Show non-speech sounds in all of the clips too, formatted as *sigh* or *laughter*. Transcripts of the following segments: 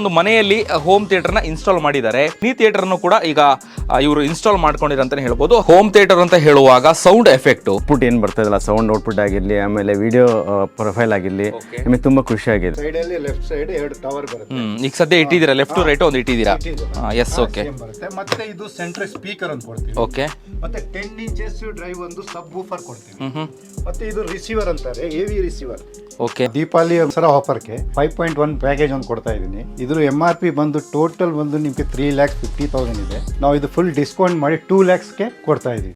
ಒಂದು ಮನೆಯಲ್ಲಿ home ಥಿಯೇಟರ್ನ install ಮಾಡಿದ್ದಾರೆ. ಈ ಥಿಯೇಟರ್ ಅನ್ನು ಕೂಡ ಈಗ ಇವರು ಇನ್ಸ್ಟಾಲ್ ಮಾಡ್ಕೊಂಡಿರ ಅಂತಾನೆ ಹೇಳ್ಬೋದು. ಹೋಮ್ ಥಿಯೇಟರ್ ಅಂತ ಹೇಳುವಾಗ ಸೌಂಡ್ ಎಫೆಕ್ಟ್ ಔಟ್ಪುಟ್ ಏನು ಬರ್ತದಲ್ಲ ಸೌಂಡ್ ಔಟ್ಪುಟ್ ಆಗಿರಲಿ ಆಮೇಲೆ ವಿಡಿಯೋ ಪ್ರೊಫೈಲ್ ಆಗಿರಲಿ ನಿಮಗೆ ತುಂಬಾ ಖುಷಿ ಆಗಿದೆ. ಲೆಫ್ಟ್ ಸೈಡ್ ಎರಡು ಟವರ್ ಬರುತ್ತೆ. ಈಗ ಸದ್ಯ ಇಟ್ಟಿದ್ದೀರಾ? ಲೆಫ್ಟ್ ರೈಟ್ ಒಂದು ಇಟ್ಟಿದ್ದೀರಾ? ಎಸ್ ಓಕೆ ಬರುತ್ತೆ. ಮತ್ತೆ ಇದು ಸೆಂಟ್ರಲ್ ಸ್ಪೀಕರ್ ಅಂತ ಕೊಡ್ತೀವಿ. ಓಕೆ ಮತ್ತೆ ಟೆನ್ ಇಂಚಸ್ ಡ್ರೈವ್ ಒಂದು ಸಬ್ ಬೂಫರ್ ಕೊಡ್ತೀವಿ. ಮತ್ತೆ ಇದು ರಿಸೀವರ್ ಅಂತಾರೆ ಎವಿ ರಿಸೀವರ್ ಓಕೆ ದೀಪಾವಳಿ ಸರ ಆಫರ್ಗೆ ಫೈವ್ ಪಾಯಿಂಟ್ ಒನ್ ಪ್ಯಾಕೇಜ್ ಒಂದು ಕೊಡ್ತಾ ಇದ್ದೀನಿ. ಇದ್ರ ಎಂ ಆರ್ ಪಿ ಬಂದು ಟೋಟಲ್ ಬಂದು ನಿಮಗೆ ತ್ರೀ ಲ್ಯಾಕ್ಸ್ ಫಿಫ್ಟಿ ತೌಸಂಡ್ ಇದೆ. ನಾವು ಇದು ಫುಲ್ ಡಿಸ್ಕೌಂಟ್ ಮಾಡಿ ಟೂ ಲ್ಯಾಕ್ಸ್ಗೆ ಕೊಡ್ತಾ ಇದ್ದೀವಿ.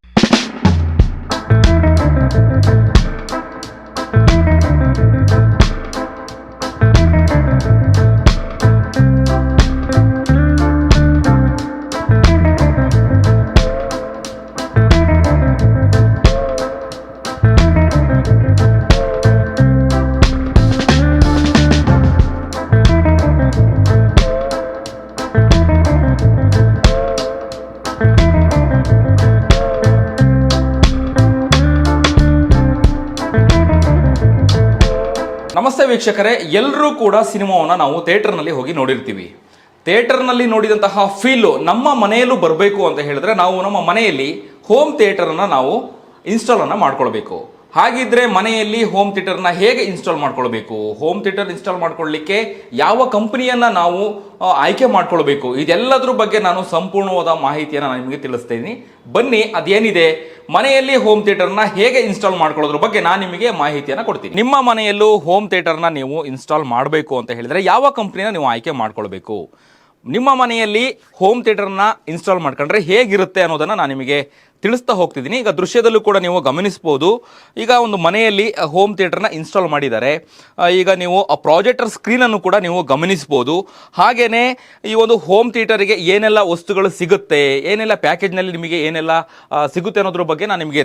ವೀಕ್ಷಕರೇ ಎಲ್ಲರೂ ಕೂಡ ಸಿನಿಮಾವನ್ನ ನಾವು ಥಿಯೇಟರ್ನಲ್ಲಿ ಹೋಗಿ ನೋಡಿರ್ತೀವಿ. ಥಿಯೇಟರ್ನಲ್ಲಿ ನೋಡಿದಂತಹ ಫೀಲು ನಮ್ಮ ಮನೆಯಲ್ಲೂ ಬರಬೇಕು ಅಂತ ಹೇಳಿದ್ರೆ ನಾವು ನಮ್ಮ ಮನೆಯಲ್ಲಿ ಹೋಮ್ ಥಿಯೇಟರನ್ನು ನಾವು ಇನ್ಸ್ಟಾಲನ್ನು ಮಾಡ್ಕೊಳ್ಬೇಕು. ಹಾಗಿದ್ರೆ ಮನೆಯಲ್ಲಿ ಹೋಮ್ ಥಿಯೇಟರ್ನ ಹೇಗೆ ಇನ್ಸ್ಟಾಲ್ ಮಾಡ್ಕೊಳ್ಬೇಕು? ಹೋಮ್ ಥಿಯೇಟರ್ ಇನ್ಸ್ಟಾಲ್ ಮಾಡ್ಕೊಳ್ಳಿಕ್ಕೆ ಯಾವ ಕಂಪನಿಯನ್ನ ನಾವು ಆಯ್ಕೆ ಮಾಡ್ಕೊಳ್ಬೇಕು? ಇದೆಲ್ಲದ್ರ ಬಗ್ಗೆ ನಾನು ಸಂಪೂರ್ಣವಾದ ಮಾಹಿತಿಯನ್ನು ನಾನು ನಿಮಗೆ ತಿಳಿಸ್ತೀನಿ. ಬನ್ನಿ, ಅದೇನಿದೆ? ಮನೆಯಲ್ಲಿ ಹೋಮ್ ಥಿಯೇಟರ್ನ ಹೇಗೆ ಇನ್ಸ್ಟಾಲ್ ಮಾಡ್ಕೊಳ್ಳೋದ್ರ ಬಗ್ಗೆ ನಾನು ನಿಮಗೆ ಮಾಹಿತಿಯನ್ನು ಕೊಡ್ತೀನಿ. ನಿಮ್ಮ ಮನೆಯಲ್ಲೂ ಹೋಮ್ ಥಿಯೇಟರ್ನ ನೀವು ಇನ್ಸ್ಟಾಲ್ ಮಾಡಬೇಕು ಅಂತ ಹೇಳಿದ್ರೆ ಯಾವ ಕಂಪ್ನಿನ ನೀವು ಆಯ್ಕೆ ಮಾಡ್ಕೊಳ್ಬೇಕು? ನಿಮ್ಮ ಮನೆಯಲ್ಲಿ ಹೋಮ್ ಥಿಯೇಟರ್ನ ಇನ್ಸ್ಟಾಲ್ ಮಾಡ್ಕೊಂಡ್ರೆ ಹೇಗಿರುತ್ತೆ ಅನ್ನೋದನ್ನು ನಾನು ನಿಮಗೆ ತಿಳಿಸ್ತಾ ಹೋಗ್ತಿದ್ದೀನಿ. ಈಗ ದೃಶ್ಯದಲ್ಲೂ ಕೂಡ ನೀವು ಗಮನಿಸ್ಬೋದು. ಈಗ ಒಂದು ಮನೆಯಲ್ಲಿ ಹೋಮ್ ಥಿಯೇಟರ್ನ ಇನ್ಸ್ಟಾಲ್ ಮಾಡಿದ್ದಾರೆ. ಈಗ ನೀವು, ಆ ಪ್ರಾಜೆಕ್ಟರ್ ಸ್ಕ್ರೀನನ್ನು ಕೂಡ ನೀವು ಗಮನಿಸ್ಬೋದು. ಹಾಗೆಯೇ ಈ ಒಂದು ಹೋಮ್ ಥಿಯೇಟರಿಗೆ ಏನೆಲ್ಲ ವಸ್ತುಗಳು ಸಿಗುತ್ತೆ, ಏನೆಲ್ಲ ಪ್ಯಾಕೇಜ್ನಲ್ಲಿ ನಿಮಗೆ ಏನೆಲ್ಲ ಸಿಗುತ್ತೆ ಅನ್ನೋದ್ರ ಬಗ್ಗೆ ನಾನು ನಿಮಗೆ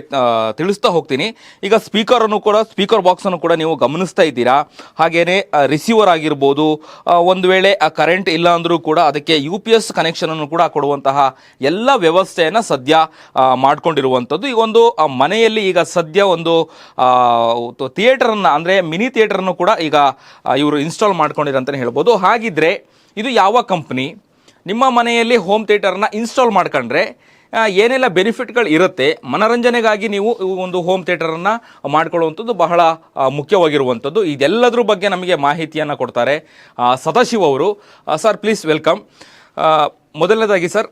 ತಿಳಿಸ್ತಾ ಹೋಗ್ತೀನಿ. ಈಗ ಸ್ಪೀಕರನ್ನು ಕೂಡ ಸ್ಪೀಕರ್ ಬಾಕ್ಸನ್ನು ಕೂಡ ನೀವು ಗಮನಿಸ್ತಾ ಇದ್ದೀರಾ? ಹಾಗೆಯೇ ರಿಸೀವರ್ ಆಗಿರ್ಬೋದು ಒಂದು ವೇಳೆ ಕರೆಂಟ್ ಇಲ್ಲ ಅಂದರೂ ಕೂಡ ಅದಕ್ಕೆ ಯು ಪಿ ಎಸ್ ಕನೆಕ್ಷನನ್ನು ಕೂಡ ಕೊಡುವಂತಹ ಎಲ್ಲ ವ್ಯವಸ್ಥೆಯನ್ನು ಸದ್ಯ ಮಾಡ್ಕೊಂಡಿರುವಂಥದ್ದು. ಈ ಒಂದು ಮನೆಯಲ್ಲಿ ಈಗ ಸದ್ಯ ಒಂದು ಥಿಯೇಟರನ್ನು, ಅಂದರೆ ಮಿನಿ ಥಿಯೇಟರನ್ನು ಕೂಡ ಈಗ ಇವರು ಇನ್ಸ್ಟಾಲ್ ಮಾಡ್ಕೊಂಡಿರ ಅಂತಲೇ ಹೇಳ್ಬೋದು. ಹಾಗಿದ್ರೆ ಇದು ಯಾವ ಕಂಪ್ನಿ? ನಿಮ್ಮ ಮನೆಯಲ್ಲಿ ಹೋಮ್ ಥಿಯೇಟರ್ನ ಇನ್ಸ್ಟಾಲ್ ಮಾಡ್ಕೊಂಡ್ರೆ ಏನೆಲ್ಲ ಬೆನಿಫಿಟ್ಗಳು ಇರುತ್ತೆ? ಮನರಂಜನೆಗಾಗಿ ನೀವು ಒಂದು ಹೋಮ್ ಥಿಯೇಟರನ್ನು ಮಾಡ್ಕೊಳ್ಳುವಂಥದ್ದು ಬಹಳ ಮುಖ್ಯವಾಗಿರುವಂಥದ್ದು. ಇದೆಲ್ಲದ್ರ ಬಗ್ಗೆ ನಮಗೆ ಮಾಹಿತಿಯನ್ನು ಕೊಡ್ತಾರೆ ಸದಾಶಿವ್ ಅವರು. Sir, please welcome. ಮೊದಲನೇದಾಗಿ ಸರ್,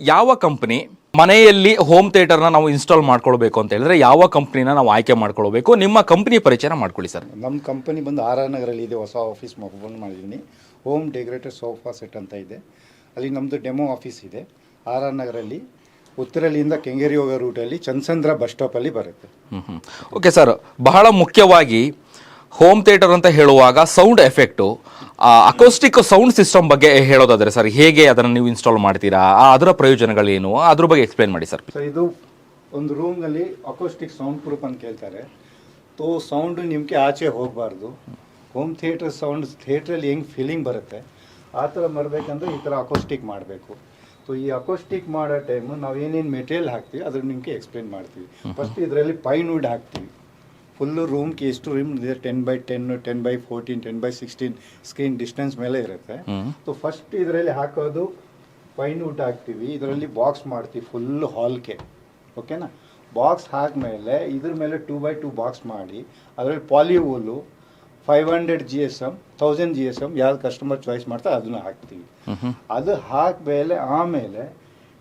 ಯಾವ ಕಂಪ್ನಿ? ಮನೆಯಲ್ಲಿ ಹೋಮ್ ಥಿಯೇಟರ್ನ ನಾವು ಇನ್ಸ್ಟಾಲ್ ಮಾಡ್ಕೊಳ್ಬೇಕು ಅಂತ ಹೇಳಿದ್ರೆ ಯಾವ ಕಂಪ್ನಿನ ನಾವು ಆಯ್ಕೆ ಮಾಡ್ಕೊಳ್ಬೇಕು? ನಿಮ್ಮ ಕಂಪ್ನಿ ಪರಿಚಯನ ಮಾಡ್ಕೊಳ್ಳಿ ಸರ್. ನಮ್ಮ ಕಂಪನಿ ಬಂದು ಆರ್ ಆರ್ ನಗರಲ್ಲಿ ಇದೆ ಹೊಸ ಆಫೀಸ್ ಓಪನ್ ಮಾಡಿದ್ದೀನಿ ಹೋಮ್ ಡೆಕೋರೇಟರ್ ಸೋಫಾ ಸೆಟ್ ಅಂತ ಇದೆ. ಅಲ್ಲಿ ನಮ್ಮದು ಡೆಮೋ ಆಫೀಸ್ ಇದೆ. ಆರ್ ಆರ್ ನಗರಲ್ಲಿ ಉತ್ತರಲ್ಲಿಂದ ಕೆಂಗೇರಿ ಹೋಗೋ ರೂಟಲ್ಲಿ ಚಂದ್ಸಂದ್ರ ಬಸ್ ಸ್ಟಾಪಲ್ಲಿ ಬರುತ್ತೆ. ಓಕೆ ಸರ್ ಬಹಳ ಮುಖ್ಯವಾಗಿ ಹೋಮ್ ಥಿಯೇಟರ್ ಅಂತ ಹೇಳುವಾಗ sound effect acoustic sound system ಬಗ್ಗೆ ಹೇಳೋದಾದ್ರೆ ಸರ್ ಹೇಗೆ ಅದನ್ನು ನೀವು ಇನ್ಸ್ಟಾಲ್ ಮಾಡ್ತೀರಾ? ಆ, ಅದರ ಪ್ರಯೋಜನಗಳೇನು? ಅದ್ರ ಬಗ್ಗೆ ಎಕ್ಸ್ಪ್ಲೈನ್ ಮಾಡಿ ಸರ್. ಸೊ ಇದು ಒಂದು ರೂಮ್ನಲ್ಲಿ ಅಕೋಸ್ಟಿಕ್ ಸೌಂಡ್ ಪ್ರೂಫ್ ಅಂತ ಕೇಳ್ತಾರೆ ತೋ ಸೌಂಡ್ ನಿಮಗೆ ಆಚೆ ಹೋಗಬಾರ್ದು. ಹೋಮ್ ಥಿಯೇಟರ್ ಸೌಂಡ್ ಥಿಯೇಟ್ರಲ್ಲಿ ಹೆಂಗೆ ಫೀಲಿಂಗ್ ಬರುತ್ತೆ ಆ ಥರ ಬರಬೇಕಂದ್ರೆ ಈ ಥರ ಅಕೋಸ್ಟಿಕ್ ಮಾಡಬೇಕು. ಸೊ ಈ ಅಕೋಸ್ಟಿಕ್ ಮಾಡೋ ಟೈಮು ನಾವು ಏನೇನು ಮೆಟೀರಿಯಲ್ ಹಾಕ್ತೀವಿ ಅದ್ರ ನಿಮಗೆ ಎಕ್ಸ್ಪ್ಲೇನ್ ಮಾಡ್ತೀವಿ. ಫಸ್ಟ್ ಇದರಲ್ಲಿ ಪೈನ್ ವುಡ್ ಹಾಕ್ತೀವಿ. ಫುಲ್ಲು ರೂಮ್ಗೆ ಎಷ್ಟು ರೂಮ್ ಇದೆ ten by ten ten by fourteen ten by sixteen screen distance ಮೇಲೆ ಇರುತ್ತೆ. ಸೊ ಫಸ್ಟ್ ಇದರಲ್ಲಿ ಹಾಕೋದು ಫೈನ್ ಊಟ ಹಾಕ್ತೀವಿ. ಇದರಲ್ಲಿ ಬಾಕ್ಸ್ ಮಾಡ್ತೀವಿ ಫುಲ್ ಹಾಲ್ಗೆ ಓಕೆನಾ ಬಾಕ್ಸ್ ಹಾಕಿದ್ಮೇಲೆ ಇದ್ರ ಮೇಲೆ ಟೂ ಬೈ ಟೂ ಬಾಕ್ಸ್ ಮಾಡಿ ಅದರಲ್ಲಿ polywool five hundred G S M thousand G S M ಯಾವ್ದು ಕಸ್ಟಮರ್ ಚಾಯ್ಸ್ ಮಾಡ್ತಾರೆ ಅದನ್ನ ಹಾಕ್ತೀವಿ. ಅದು ಹಾಕ್ಮೇಲೆ ಆಮೇಲೆ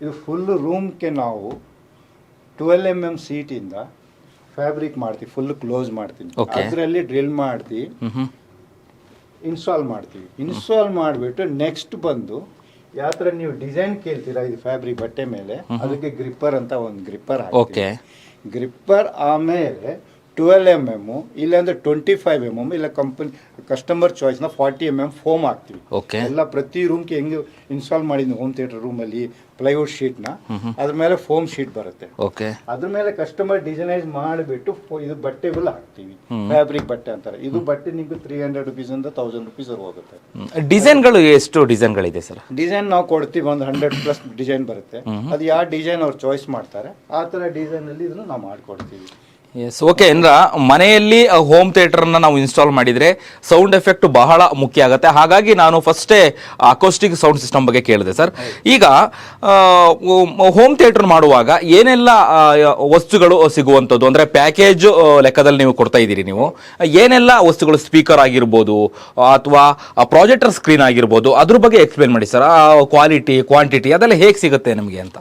ಇದು ಫುಲ್ ರೂಮ್ಗೆ ನಾವು ಟ್ವೆಲ್ ಎಂ ಎಂ ಸೀಟಿಂದ ಫ್ಯಾಬ್ರಿಕ್ ಮಾಡ್ತೀವಿ ಫುಲ್ ಕ್ಲೋಸ್ ಮಾಡ್ತೀನಿ. Okay. ಅದರಲ್ಲಿ ಡ್ರಿಲ್ ಮಾಡ್ತಿ ಇನ್ಸ್ಟಾಲ್ ಮಾಡ್ತೀವಿ ಇನ್ಸ್ಟಾಲ್ ಮಾಡಿಬಿಟ್ಟು ನೆಕ್ಸ್ಟ್ ಬಂದು ಯಾವ ಥರ ನೀವು ಡಿಸೈನ್ ಕೇಳ್ತೀರಾ ಇದು ಫ್ಯಾಬ್ರಿಕ್ ಬಟ್ಟೆ ಮೇಲೆ ಅದಕ್ಕೆ ಗ್ರಿಪ್ಪರ್ ಅಂತ ಒಂದು ಗ್ರಿಪ್ಪರ್ ಓಕೆ ಗ್ರಿಪ್ಪರ್ ಆಮೇಲೆ ಟ್ವೆಲ್ ಎಂ ಎಂ ಇಲ್ಲಾಂದ್ರೆ ಟ್ವೆಂಟಿ ಫೈವ್ ಎಂ ಎಂ ಇಲ್ಲ ಕಂಪನಿ ಕಸ್ಟಮರ್ ಚಾಯ್ಸ್ನ ಫಾರ್ಟಿ ಎಂ ಎಂ ಫೋಮ್ ಹಾಕ್ತೀವಿ. ಓಕೆ ಎಲ್ಲ ಪ್ರತಿ ರೂಮ್ಗೆ ಹೆಂಗೆ ಇನ್ಸ್ಟಾಲ್ ಮಾಡಿದ್ವಿ ಹೋಮ್ ಥಿಯೇಟರ್ ರೂಮಲ್ಲಿ ಪ್ಲೈವುಡ್ ಶೀಟ್ನ ಅದ್ರ ಮೇಲೆ ಫೋಮ್ ಶೀಟ್ ಬರುತ್ತೆ. ಓಕೆ ಅದ್ರ ಮೇಲೆ ಕಸ್ಟಮರ್ ಡಿಸೈನೈಸ್ ಮಾಡಿಬಿಟ್ಟು ಇದು ಬಟ್ಟೆಗಳು ಹಾಕ್ತೀವಿ. ಫ್ಯಾಬ್ರಿಕ್ ಬಟ್ಟೆ ಅಂತಾರೆ. ಇದು ಬಟ್ಟೆ ನಿಮ್ಗೆ ತ್ರೀ ಹಂಡ್ರೆಡ್ ರುಪೀಸ್ ಇಂದ ತೌಸಂಡ್ ರುಪೀಸ್ ಹೋಗುತ್ತೆ. ಡಿಸೈನ್ಗಳು ಎಷ್ಟು ಡಿಸೈನ್ಗಳಿದೆ ಸರ್? ಡಿಸೈನ್ ನಾವು ಕೊಡ್ತೀವಿ ಒಂದು ಹಂಡ್ರೆಡ್ ಪ್ಲಸ್ ಡಿಸೈನ್ ಬರುತ್ತೆ. ಅದು ಯಾವ ಡಿಸೈನ್ ಅವ್ರು ಚಾಯ್ಸ್ ಮಾಡ್ತಾರೆ ಆ ಥರ ಡಿಸೈನ್ ಅಲ್ಲಿ ಇದನ್ನು ನಾವು ಮಾಡ್ಕೊಡ್ತೀವಿ. ಎಸ್ ಓಕೆ ಅಂದ್ರ ಮನೆಯಲ್ಲಿ ಹೋಮ್ ಥಿಯೇಟರ್ನ ನಾವು ಇನ್ಸ್ಟಾಲ್ ಮಾಡಿದ್ರೆ ಸೌಂಡ್ ಎಫೆಕ್ಟ್ ಬಹಳ ಮುಖ್ಯ ಆಗುತ್ತೆ. ಹಾಗಾಗಿ ನಾನು ಫಸ್ಟೇ ಅಕೋಸ್ಟಿಕ್ ಸೌಂಡ್ ಸಿಸ್ಟಮ್ ಬಗ್ಗೆ ಕೇಳಿದೆ ಸರ್ ಈಗ ಹೋಮ್ ಥಿಯೇಟರ್ ಮಾಡುವಾಗ ಏನೆಲ್ಲ ವಸ್ತುಗಳು ಸಿಗುವಂಥದ್ದು? ಅಂದ್ರೆ ಪ್ಯಾಕೇಜ್ ಲೆಕ್ಕದಲ್ಲಿ ನೀವು ಕೊಡ್ತಾ ಇದ್ದೀರಿ ನೀವು. ಏನೆಲ್ಲ ವಸ್ತುಗಳು ಸ್ಪೀಕರ್ ಆಗಿರ್ಬೋದು ಅಥವಾ ಪ್ರಾಜೆಕ್ಟರ್ ಸ್ಕ್ರೀನ್ ಆಗಿರ್ಬೋದು ಅದ್ರ ಬಗ್ಗೆ ಎಕ್ಸ್ಪ್ಲೇನ್ ಮಾಡಿ ಸರ್ ಕ್ವಾಲಿಟಿ ಕ್ವಾಂಟಿಟಿ ಅದೆಲ್ಲ ಹೇಗೆ ಸಿಗುತ್ತೆ ನಿಮಗೆ ಅಂತ?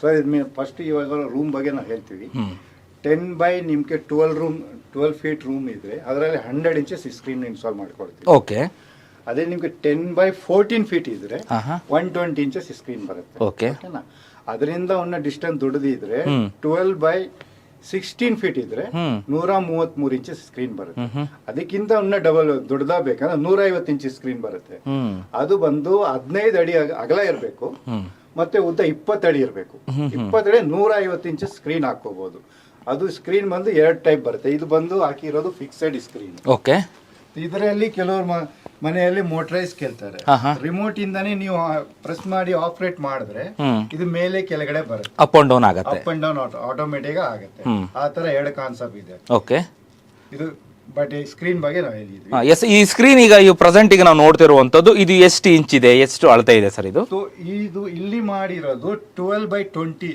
ಸರ್ ಫಸ್ಟ್ ಇವಾಗ ರೂಮ್ ಬಗ್ಗೆ ನಾವು ಹೇಳ್ತೀವಿ. ಟೆನ್ ಬೈ ನಿಮ್ಗೆ twelve room twelve feet room ಇದ್ರೆ ಅದರಲ್ಲಿ ಹಂಡ್ರೆಡ್ ಇಂಚಸ್ ಸ್ಕ್ರೀನ್ ಇನ್ಸ್ಟಾಲ್ ಮಾಡ್ಕೊಳ್ತೀವಿ ಓಕೆ ಅದೇ ನಿಮ್ಗೆ ಟೆನ್ ಬೈ ಫೋರ್ಟೀನ್ ಫೀಟ್ ಇದ್ರೆ ಒನ್ ಟ್ವೆಂಟಿ ಇಂಚಸ್ ಸ್ಕ್ರೀನ್ ಬರುತ್ತೆ. ಓಕೆ ಓಕೆನಾ ಅದರಿಂದ ಒಂದು ಡಿಸ್ಟೆನ್ಸ್ ದೊಡ್ಡದಿದ್ರೆ ಟ್ವೆಲ್ ಬೈ ಸಿಕ್ಸ್ಟೀನ್ ಫೀಟ್ ಇದ್ರೆ. ನೂರ ಮೂವತ್ ಮೂರು ಇಂಚಸ್ ಸ್ಕ್ರೀನ್ ಬರುತ್ತೆ ಅದಕ್ಕಿಂತ ಒನ್ನ ಡಬಲ್ ದೊಡ್ಡದಾ ಬೇಕಂದ್ರೆ ನೂರ ಐವತ್ತು ಇಂಚ್ ಸ್ಕ್ರೀನ್ ಬರುತ್ತೆ. ಅದು ಬಂದು ಹದಿನೈದು ಅಡಿ ಅಗಲ ಇರಬೇಕು. ಮತ್ತೆ ಉದ್ದ ಇಪ್ಪತ್ತಡಿ ಇರಬೇಕು. ಇಪ್ಪತ್ತಡಿ ನೂರ ಐವತ್ತು ಇಂಚ್ ಸ್ಕ್ರೀನ್ ಹಾಕೋಬಹುದು ಅದು ಸ್ಕ್ರೀನ್ ಬಂದು ಎರಡು ಟೈಪ್ ಬರುತ್ತೆ. ಇದು ಬಂದು ಹಾಕಿರೋದು ಫಿಕ್ಸೆಡ್ ಸ್ಕ್ರೀನ್ ಓಕೆ ಇದರಲ್ಲಿ ಕೆಲವರು ಮನೆಯಲ್ಲಿ ಮೋಟರೈಸ್ ಕೇಳ್ತಾರೆ. ರಿಮೋಟ್ ಇಂದಾನೆ ನೀವು ಪ್ರೆಸ್ ಮಾಡಿ ಆಪರೇಟ್ ಮಾಡಿದ್ರೆ ಇದು ಮೇಲೆ ಕೆಳಗಡೆ ಬರುತ್ತೆ. ಅಪ್ ಅಂಡ್ ಡೌನ್ ಆಗುತ್ತೆ. ಅಪ್ ಅಂಡ್ ಡೌನ್ ಆಟೋಮೆಟಿಕ್ ಆಗುತ್ತೆ. ಆ ತರ ಎರಡು ಕಾನ್ಸೆಪ್ಟ್ ಇದೆ. ಓಕೆ ಇದು ಬಟ್ ಸ್ಕ್ರೀನ್ ಬಗ್ಗೆ ನಾವು ಹೇಳಿದ್ವಿ. ಎಸ್ ಈ ಸ್ಕ್ರೀನ್ ಈಗ ಈ ಪ್ರೆಸೆಂಟ್ ಈಗ ನಾವು ನೋಡ್ತಿರುವಂತದ್ದು ಇದು ಎಷ್ಟು ಇಂಚ್ ಇದೆ ಎಷ್ಟು ಅಳತೆ ಇದೆ ಸರ್ ಇದು? ಸೊ ಇದು ಇಲ್ಲಿ ಮಾಡಿರೋದು ಟ್ವೆಲ್ ಬೈ ಟ್ವೆಂಟಿ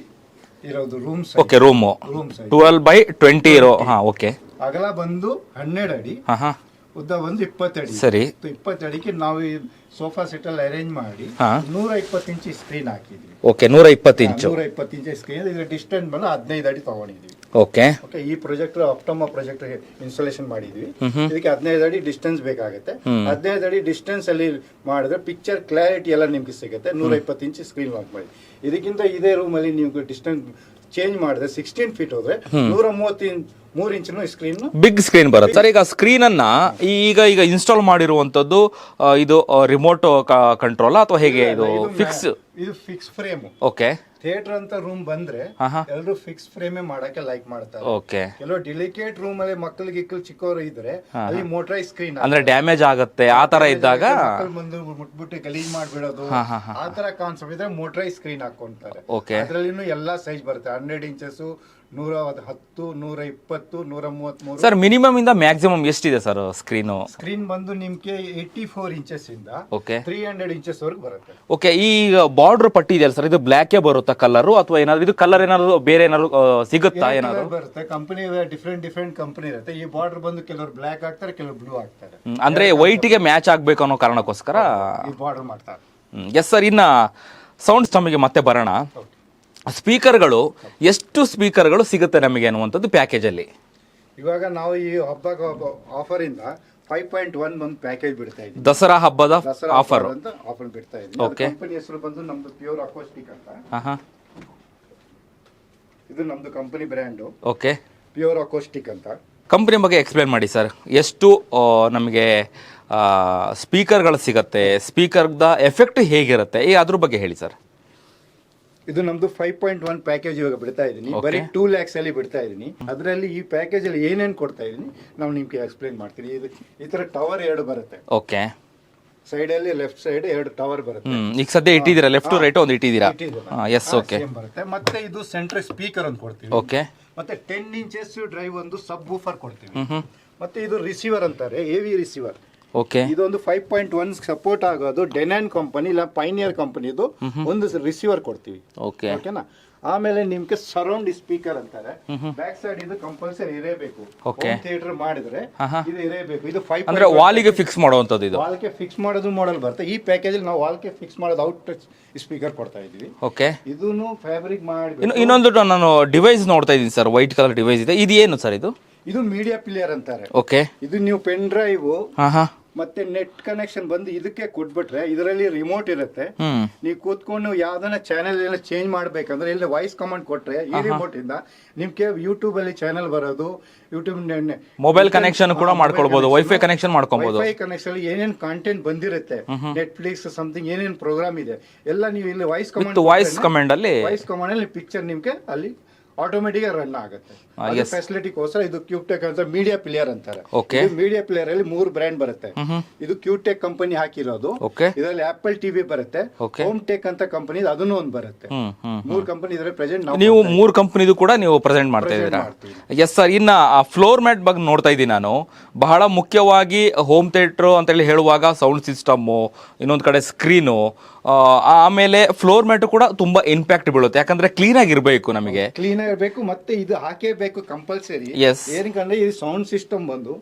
ಇರೋದು room okay room room size twelve by twenty ಇರೋ ಹಾ ಓಕೆ ಅಗಲ ಬಂದು ಹನ್ನೆರಡು ಅಡಿ ಹಾ ಹಾ. ಉದ್ದ ಬಂದು ಇಪ್ಪತ್ತಡಿ ಸರಿ. ಇಪ್ಪತ್ತು ಇಪ್ಪತ್ತಡಿಗೆ ನಾವು ಈ ಸೋಫಾ ಸೆಟ್ ಅಲ್ಲಿ ಅರೇಂಜ್ ಮಾಡಿ ಹಾಂ. ನೂರ ಇಪ್ಪತ್ತು ಇಂಚ್ ಸ್ಕ್ರೀನ್ ಹಾಕಿದ್ವಿ. ಓಕೆ ನೂರ ಇಪ್ಪತ್ತು ಇಂಚು. ನೂರ ಇಪ್ಪತ್ತು ಇಂಚ್ ಸ್ಕ್ರೀನ್ ಇದ್ರ ಡಿಸ್ಟೆನ್ಸ್ ಬಂದು ಹದಿನೈದು ಅಡಿ ತಗೊಂಡಿದ್ವಿ. ಓಕೆ ಓಕೆ ಈ ಪ್ರೊಜೆಕ್ಟರ್ ಅಪ್ಟಮ ಪ್ರೊಜೆಕ್ಟ್ ಇನ್ಸ್ಟಾಲೇಷನ್ ಮಾಡಿದ್ವಿ. ಇದಕ್ಕೆ ಹದಿನೈದು ಅಡಿ ಡಿಸ್ಟೆನ್ಸ್ ಬೇಕಾಗುತ್ತೆ. ಹದಿನೈದು ಅಡಿ ಡಿಸ್ಟೆನ್ಸ್ ಅಲ್ಲಿ ಮಾಡಿದ್ರೆ ಪಿಕ್ಚರ್ ಕ್ಲಾರಿಟಿ ಎಲ್ಲ ನಿಮ್ಗೆ ಸಿಗುತ್ತೆ. ನೂರ ಇಪ್ಪತ್ತು ಇಂಚ್ ಸ್ಕ್ರೀನ್ ವಾಕ್ ಮಾಡಿ. ಇದಕ್ಕಿಂತ ಇದೇ ರೂಮ್ ಅಲ್ಲಿ ನೀವು ಡಿಸ್ಟೆನ್ಸ್ ಚೇಂಜ್ ಮಾಡಿದ್ರೆ ಸಿಕ್ಸ್ಟೀನ್ ಫೀಟ್ ಹೋದ್ರೆ ನೂರ ಮೂವತ್ತು ಮೂರು ಇಂಚಿನ ಸ್ಕ್ರೀನ್ ಬಿಗ್ ಸ್ಕ್ರೀನ್ ಬರುತ್ತೆ. ಸರ್ ಈಗ ಸ್ಕ್ರೀನ್ ಅನ್ನ ಈಗ ಈಗ ಇನ್ಸ್ಟಾಲ್ ಮಾಡಿರುವಂತದ್ದು ಇದು ರಿಮೋಟ್ ಕಂಟ್ರೋಲ್ ಅಥವಾ ಹೇಗೆ ಇದು ಫಿಕ್ಸ್ ಇದು ಫಿಕ್ಸ್ ಫ್ರೇಮ್ ಓಕೆ ಥಿಯೇಟರ್ ಅಂತ ರೂಮ್ ಬಂದ್ರೆ. ಎಲ್ಲರೂ ಫಿಕ್ಸ್ ಫ್ರೇಮೇ ಮಾಡಕ್ಕೆ ಲೈಕ್ ಮಾಡ್ತಾರೆ. ಓಕೆ. ಕೆಲವು ಡೆಲಿಕೇಟ್ ರೂಮ್ ಅಲ್ಲಿ ಮಕ್ಕಳಿಗೆ ಗಿಕ್ಕಲು ಚಿಕ್ಕವರು ಇದ್ರೆ ಅಲ್ಲಿ ಮೋಟರೈಸ್ ಸ್ಕ್ರೀನ್ ಅಂದ್ರೆ ಡ್ಯಾಮೇಜ್ ಆಗುತ್ತೆ ಆ ತರ ಇದ್ದಾಗ ಮಕ್ಕಳು ಬಂದು ಮುಟ್ಬಿಟ್ಟು ಗಲೀಜ್ ಮಾಡ್ಬಿಡೋದು. ಆ ತರ ಕಾನ್ಸೆಪ್ಟ್ ಇದ್ರೆ ಮೋಟರೈಸ್ ಸ್ಕ್ರೀನ್ ಹಾಕೊಂತಾರೆ. ಅದ್ರಲ್ಲಿ ಅದ್ರಲ್ಲಿನೂ ಎಲ್ಲಾ ಸೈಜ್ ಬರುತ್ತೆ. ಹಂಡ್ರೆಡ್ ಇಂಚಸ್ ನೂರ ಹತ್ತು ನೂರ ಇಪ್ಪತ್ತು ನೂರ ಮೂವತ್ಮೂರು ಸರ್ ಮಿನಿಮಮ್ ಇಂದ ಮ್ಯಾಕ್ಸಿಮಮ್ ಎಷ್ಟಿದೆ ಸರ್ ಸ್ಕ್ರೀನು ಸ್ಕ್ರೀನ್ ಬಂದು ನಿಮಗೆ ಏಯ್ಟಿ ಫೋರ್ ಇಂಚಸ್ ಇಂದ ಓಕೆ ತ್ರೀ ಹಂಡ್ರೆಡ್ ಇಂಚಸ್ ವರೆಗೆ ಬರುತ್ತೆ. ಓಕೆ ಈ ಬಾರ್ಡರ್ ಪಟ್ಟಿ ಇದೆಯಲ್ಲ ಸರ್ ಇದು ಬ್ಲ್ಯಾಕೇ ಬರುತ್ತಾ ಕಲರು ಅಥವಾ ಏನಾದ್ರು ಇದು ಕಲರ್ ಏನಾದ್ರು ಬೇರೆ ಏನಾದ್ರು ಆ, ಸಿಗುತ್ತಾ ಏನಾದ್ರು? ಬರುತ್ತೆ. ಕಂಪನಿ ಡಿಫ್ರೆಂಟ್ ಡಿಫ್ರೆಂಟ್ ಕಂಪನಿ ಇರುತ್ತೆ. ಈ ಬಾರ್ಡರ್ ಬಂದು ಕೆಲವರು ಬ್ಲಾಕ್ ಹಾಕ್ತಾರೆ ಕೆಲವರು ಬ್ಲೂ ಆಗ್ತಾರೆ ಹ್ಮ್, ಅಂದ್ರೆ ವೈಟಿಗೆ ಮ್ಯಾಚ್ ಆಗ್ಬೇಕು ಅನ್ನೋ ಕಾರಣಕ್ಕೋಸ್ಕರ? ಈ ಬಾರ್ಡರ್ ಮಾಡ್ತಾರೆ. ಎಸ್ ಸರ್ ಇನ್ನ ಸೌಂಡ್ ಸ್ಟಮಿಗೆ ಮತ್ತೆ ಬರೋಣ. ಸ್ಪೀಕರ್ಗಳು ಎಷ್ಟು ಸ್ಪೀಕರ್ಗಳು ಸಿಗುತ್ತೆ ನಮಗೆ ಅನ್ನುವಂಥದ್ದು ಪ್ಯಾಕೇಜಲ್ಲಿ? ಇವಾಗ ನಾವು ಈ ಹಬ್ಬ ಆಫರ್ ಇಂದ ಫೈವ್ ಪಾಯಿಂಟ್ ಒನ್ ಒಂದು ಪ್ಯಾಕೇಜ್ ಬಿಡ್ತಾ ಇದ್ದೀವಿ. ದಸರಾ ಹಬ್ಬದ ದಸರಾ ಆಫರ್. ಅಂತ ಆಫರ್ ಬಿಡ್ತಾ ಇದ್ದೀವಿ. Okay. ಕಂಪನಿ ಹೆಸರು ಬಂದು ನಮ್ದು ಪ್ಯೂರ್ ಅಕೋಸ್ಟಿಕ್ ಅಂತ. ಹಾಂ ಹಾ ಇದು ನಮ್ದು company brand. Okay pure acoustic ಅಂತ. ಕಂಪ್ನಿ ಬಗ್ಗೆ ಎಕ್ಸ್ಪ್ಲೇನ್ ಮಾಡಿ ಸರ್. ಎಷ್ಟು ಆ, ನಮಗೆ ಸ್ಪೀಕರ್ಗಳು ಸಿಗತ್ತೆ ಸ್ಪೀಕರ್ದ ಎಫೆಕ್ಟ್ ಹೇಗಿರುತ್ತೆ ಈ ಅದ್ರ ಬಗ್ಗೆ ಹೇಳಿ ಸರ್. ಇದು ನಮ್ದು ಫೈವ್ ಪಾಯಿಂಟ್ ಒನ್ ಪ್ಯಾಕೇಜ್ ಇವಾಗ ಬಿಡ್ತಾ ಇದ್ದೀನಿ. ಬರೀ ಟೂ ಲ್ಯಾಕ್ಸ್ ಅಲ್ಲಿ ಬಿಡ್ತಾ ಇದ್ದೀನಿ ಅದರಲ್ಲಿ ಈ ಪ್ಯಾಕೇಜ್ ಅಲ್ಲಿ ಏನೇನು ಕೊಡ್ತಾ ಇದ್ದೀನಿ ನಾವು ನಿಮ್ಗೆ ಎಕ್ಸ್ಪ್ಲೈನ್ ಮಾಡ್ತೀನಿ. ಇದು ಈ ತರ ಟವರ್ ಎರಡು ಬರುತ್ತೆ. ಓಕೆ ಸೈಡ್ ಅಲ್ಲಿ ಲೆಫ್ಟ್ ಸೈಡ್ ಎರಡು ಟವರ್ ಬರುತ್ತೆ. ಈಗ ಸದ್ಯ ಇಟ್ಟಿದ್ದೀರಾ? ಲೆಫ್ಟ್ ರೈಟ್ ಒಂದು ಇಟ್ಟಿದ್ದೀರಾ? ಎಸ್ ಓಕೆ ಬರುತ್ತೆ. ಮತ್ತೆ ಇದು ಸೆಂಟ್ರಲ್ ಸ್ಪೀಕರ್ ಅಂತ ಕೊಡ್ತೀವಿ. ಓಕೆ ಮತ್ತೆ ಟೆನ್ ಇಂಚಸ್ ಡ್ರೈವ್ ಒಂದು ಸಬ್ ಬೂಫರ್ ಕೊಡ್ತೀವಿ. ಮತ್ತೆ ಇದು ರಿಸೀವರ್ ಅಂತಾರೆ ಎವಿ ರಿಸೀವರ್ ಓಕೆ ಇದೊಂದು ಫೈವ್ ಪಾಯಿಂಟ್ ಒನ್ ಸಪೋರ್ಟ್ ಆಗೋದು ಡೆನಾನ್ ಕಂಪನಿ ಇಲ್ಲ ಪೈನಿಯರ್ ಕಂಪನಿದು ಒಂದು ರಿಸೀವರ್ ಕೊಡ್ತೀವಿ. ಓಕೆ ಓಕೆನಾ ಆಮೇಲೆ ನಿಮ್ಗೆ ಸರೌಂಡ್ ಸ್ಪೀಕರ್ ಅಂತಾರೆ. ಬ್ಯಾಕ್ ಸೈಡ್ ಇದು ಕಂಪಲ್ಸರಿ ಇರಬೇಕು. ಓಕೆ ಥಿಯೇಟರ್ ಮಾಡಿದ್ರೆ. ಇದು ಇರಬೇಕು. ಇದು ಫೈವ್ ಅಂದ್ರೆ ವಾಲಿಗೆ ಫಿಕ್ಸ್ ಮಾಡುವಂತದ್ದು ಇದು? ವಾಲ್ಗೆ ಫಿಕ್ಸ್ ಮಾಡೋದು ಮಾಡಲ್ ಬರುತ್ತೆ. ಈ ಪ್ಯಾಕೇಜ್ ನಾವು ವಾಲ್ಗೆ ಫಿಕ್ಸ್ ಮಾಡೋದು ಔಟ್ ಟಚ್ ಸ್ಪೀಕರ್ ಕೊಡ್ತಾ ಇದೀವಿ ಓಕೆ ಇದನ್ನು ಫ್ಯಾಬ್ರಿಕ್ ಮಾಡಿ ಇನ್ನು ಇನ್ನೊಂದು ನಾನು ಡಿವೈಸ್ ನೋಡ್ತಾ ಇದ್ದೀನಿ ಸರ್ ವೈಟ್ ಕಲರ್ ಡಿವೈಸ್ ಇದೆ. ಇದು ಏನು ಸರ್ ಇದು? ಇದು ಮೀಡಿಯಾ ಪ್ಲೇಯರ್ ಅಂತಾರೆ. ಓಕೆ ಇದು ನೀವು ಪೆನ್ ಡ್ರೈವ್ ಹಾ ಹಾ. ಮತ್ತೆ ನೆಟ್ ಕನೆಕ್ಷನ್ ಬಂದು ಇದಕ್ಕೆ ಕೊಟ್ಬಿಟ್ರೆ ಇದರಲ್ಲಿ ರಿಮೋಟ್ ಇರುತ್ತೆ. ನೀವು ಕೂತ್ಕೊಂಡು ಯಾವ್ದನ್ನ ಚಾನೆಲ್ ಎಲ್ಲ ಚೇಂಜ್ ಮಾಡ್ಬೇಕಂದ್ರೆ ಇಲ್ಲಿ ವಾಯ್ಸ್ ಕಮಾಂಡ್ ಕೊಟ್ರೆ ಈ ರಿಮೋಟ್ ಇಂದ ನಿಮ್ಗೆ ಯೂಟ್ಯೂಬ್ ಅಲ್ಲಿ ಚಾನೆಲ್ ಬರೋದು ಯೂಟ್ಯೂಬ್ ಮೊಬೈಲ್ ಕನೆಕ್ಷನ್ ಕೂಡ ಮಾಡ್ಕೊಳ್ಬಹುದು ವೈಫೈ ಕನೆಕ್ಷನ್ ಮಾಡ್ಕೊಬಹುದು ವೈಫೈ ಕನೆಕ್ಷನ್ ಏನೇನ್ ಕಾಂಟೆಂಟ್ ಬಂದಿರುತ್ತೆ ನೆಟ್ಫ್ಲಿಕ್ಸ್ ಸಮಥಿಂಗ್ ಏನೇನ್ ಪ್ರೋಗ್ರಾಮ್ ಇದೆ ಎಲ್ಲ ನೀವು ಇಲ್ಲಿ ವಾಯ್ಸ್ ಕಮಾಂಡ್ ವಾಯ್ಸ್ ಕಮಾಂಡ್ ಅಲ್ಲಿ ವಾಯ್ಸ್ ಕಮಾಂಡ್ ಅಲ್ಲಿ ಪಿಕ್ಚರ್ ನಿಮ್ಗೆ ಅಲ್ಲಿ ಆಟೋಮೆಟಿಕ್ ರನ್ ಆಗುತ್ತೆ. ಫೆಸಿಲಿಟಿಗೋಸ್ಕರ ಇದು ಕ್ಯೂಟೆಕ್ ಅಂತ ಮೀಡಿಯಾ ಪ್ಲೇಯರ್ ಅಂತಾರೆ. ಮೀಡಿಯಾ ಪ್ಲೇಯರ್ ಅಲ್ಲಿ ಮೂರು ಬ್ರ್ಯಾಂಡ್ ಬರುತ್ತೆ. ಇದು ಕ್ಯೂಟೆಕ್ ಕಂಪನಿ ಹಾಕಿರೋದು. ಇದರಲ್ಲಿ ಆಪಲ್ ಟಿವಿ ಬರುತ್ತೆ. ಹೋಮ್ ಟೆಕ್ ಅಂತ ಕಂಪನಿ ಅದನ್ನು ಒಂದು ಬರುತ್ತೆ. ಮೂರು ಕಂಪನಿ ಇದ್ರೆ ಪ್ರೆಸೆಂಟ್ ನೀವು ಮೂರು ಕಂಪನಿದು ಕೂಡ ನೀವು ಪ್ರೆಸೆಂಟ್ ಮಾಡ್ತಾ ಇದ್ದೀರಾ? ಎಸ್ ಸರ್ ಇನ್ನ ಫ್ಲೋರ್ ಮ್ಯಾಟ್ ಬಗ್ಗೆ ನೋಡ್ತಾ ಇದ್ದೀನಿ ನಾನು. ಬಹಳ ಮುಖ್ಯವಾಗಿ ಹೋಮ್ ಥಿಯೇಟ್ರು ಅಂತೇಳಿ ಹೇಳುವಾಗ ಸೌಂಡ್ ಸಿಸ್ಟಮ್ ಇನ್ನೊಂದು ಕಡೆ ಸ್ಕ್ರೀನು ಆಮೇಲೆ ಫ್ಲೋರ್ ಮ್ಯಾಟು ಕೂಡ ತುಂಬಾ ಇಂಪ್ಯಾಕ್ಟ್ ಬೀಳುತ್ತೆ. ಯಾಕಂದ್ರೆ ಕ್ಲೀನ್ ಆಗಿರ್ಬೇಕು ನಮಗೆ. ಕ್ಲೀನ್ ಆಗಿರ್ಬೇಕು ಮತ್ತೆ ಇದು ಹಾಕೇಬೇಕು ಕಂಪಲ್ಸರಿ ಎಸ್ ಏನಕ್ಕಂದ್ರೆ ಇದು ಸೌಂಡ್ ಸಿಸ್ಟಮ್ ಬಂದು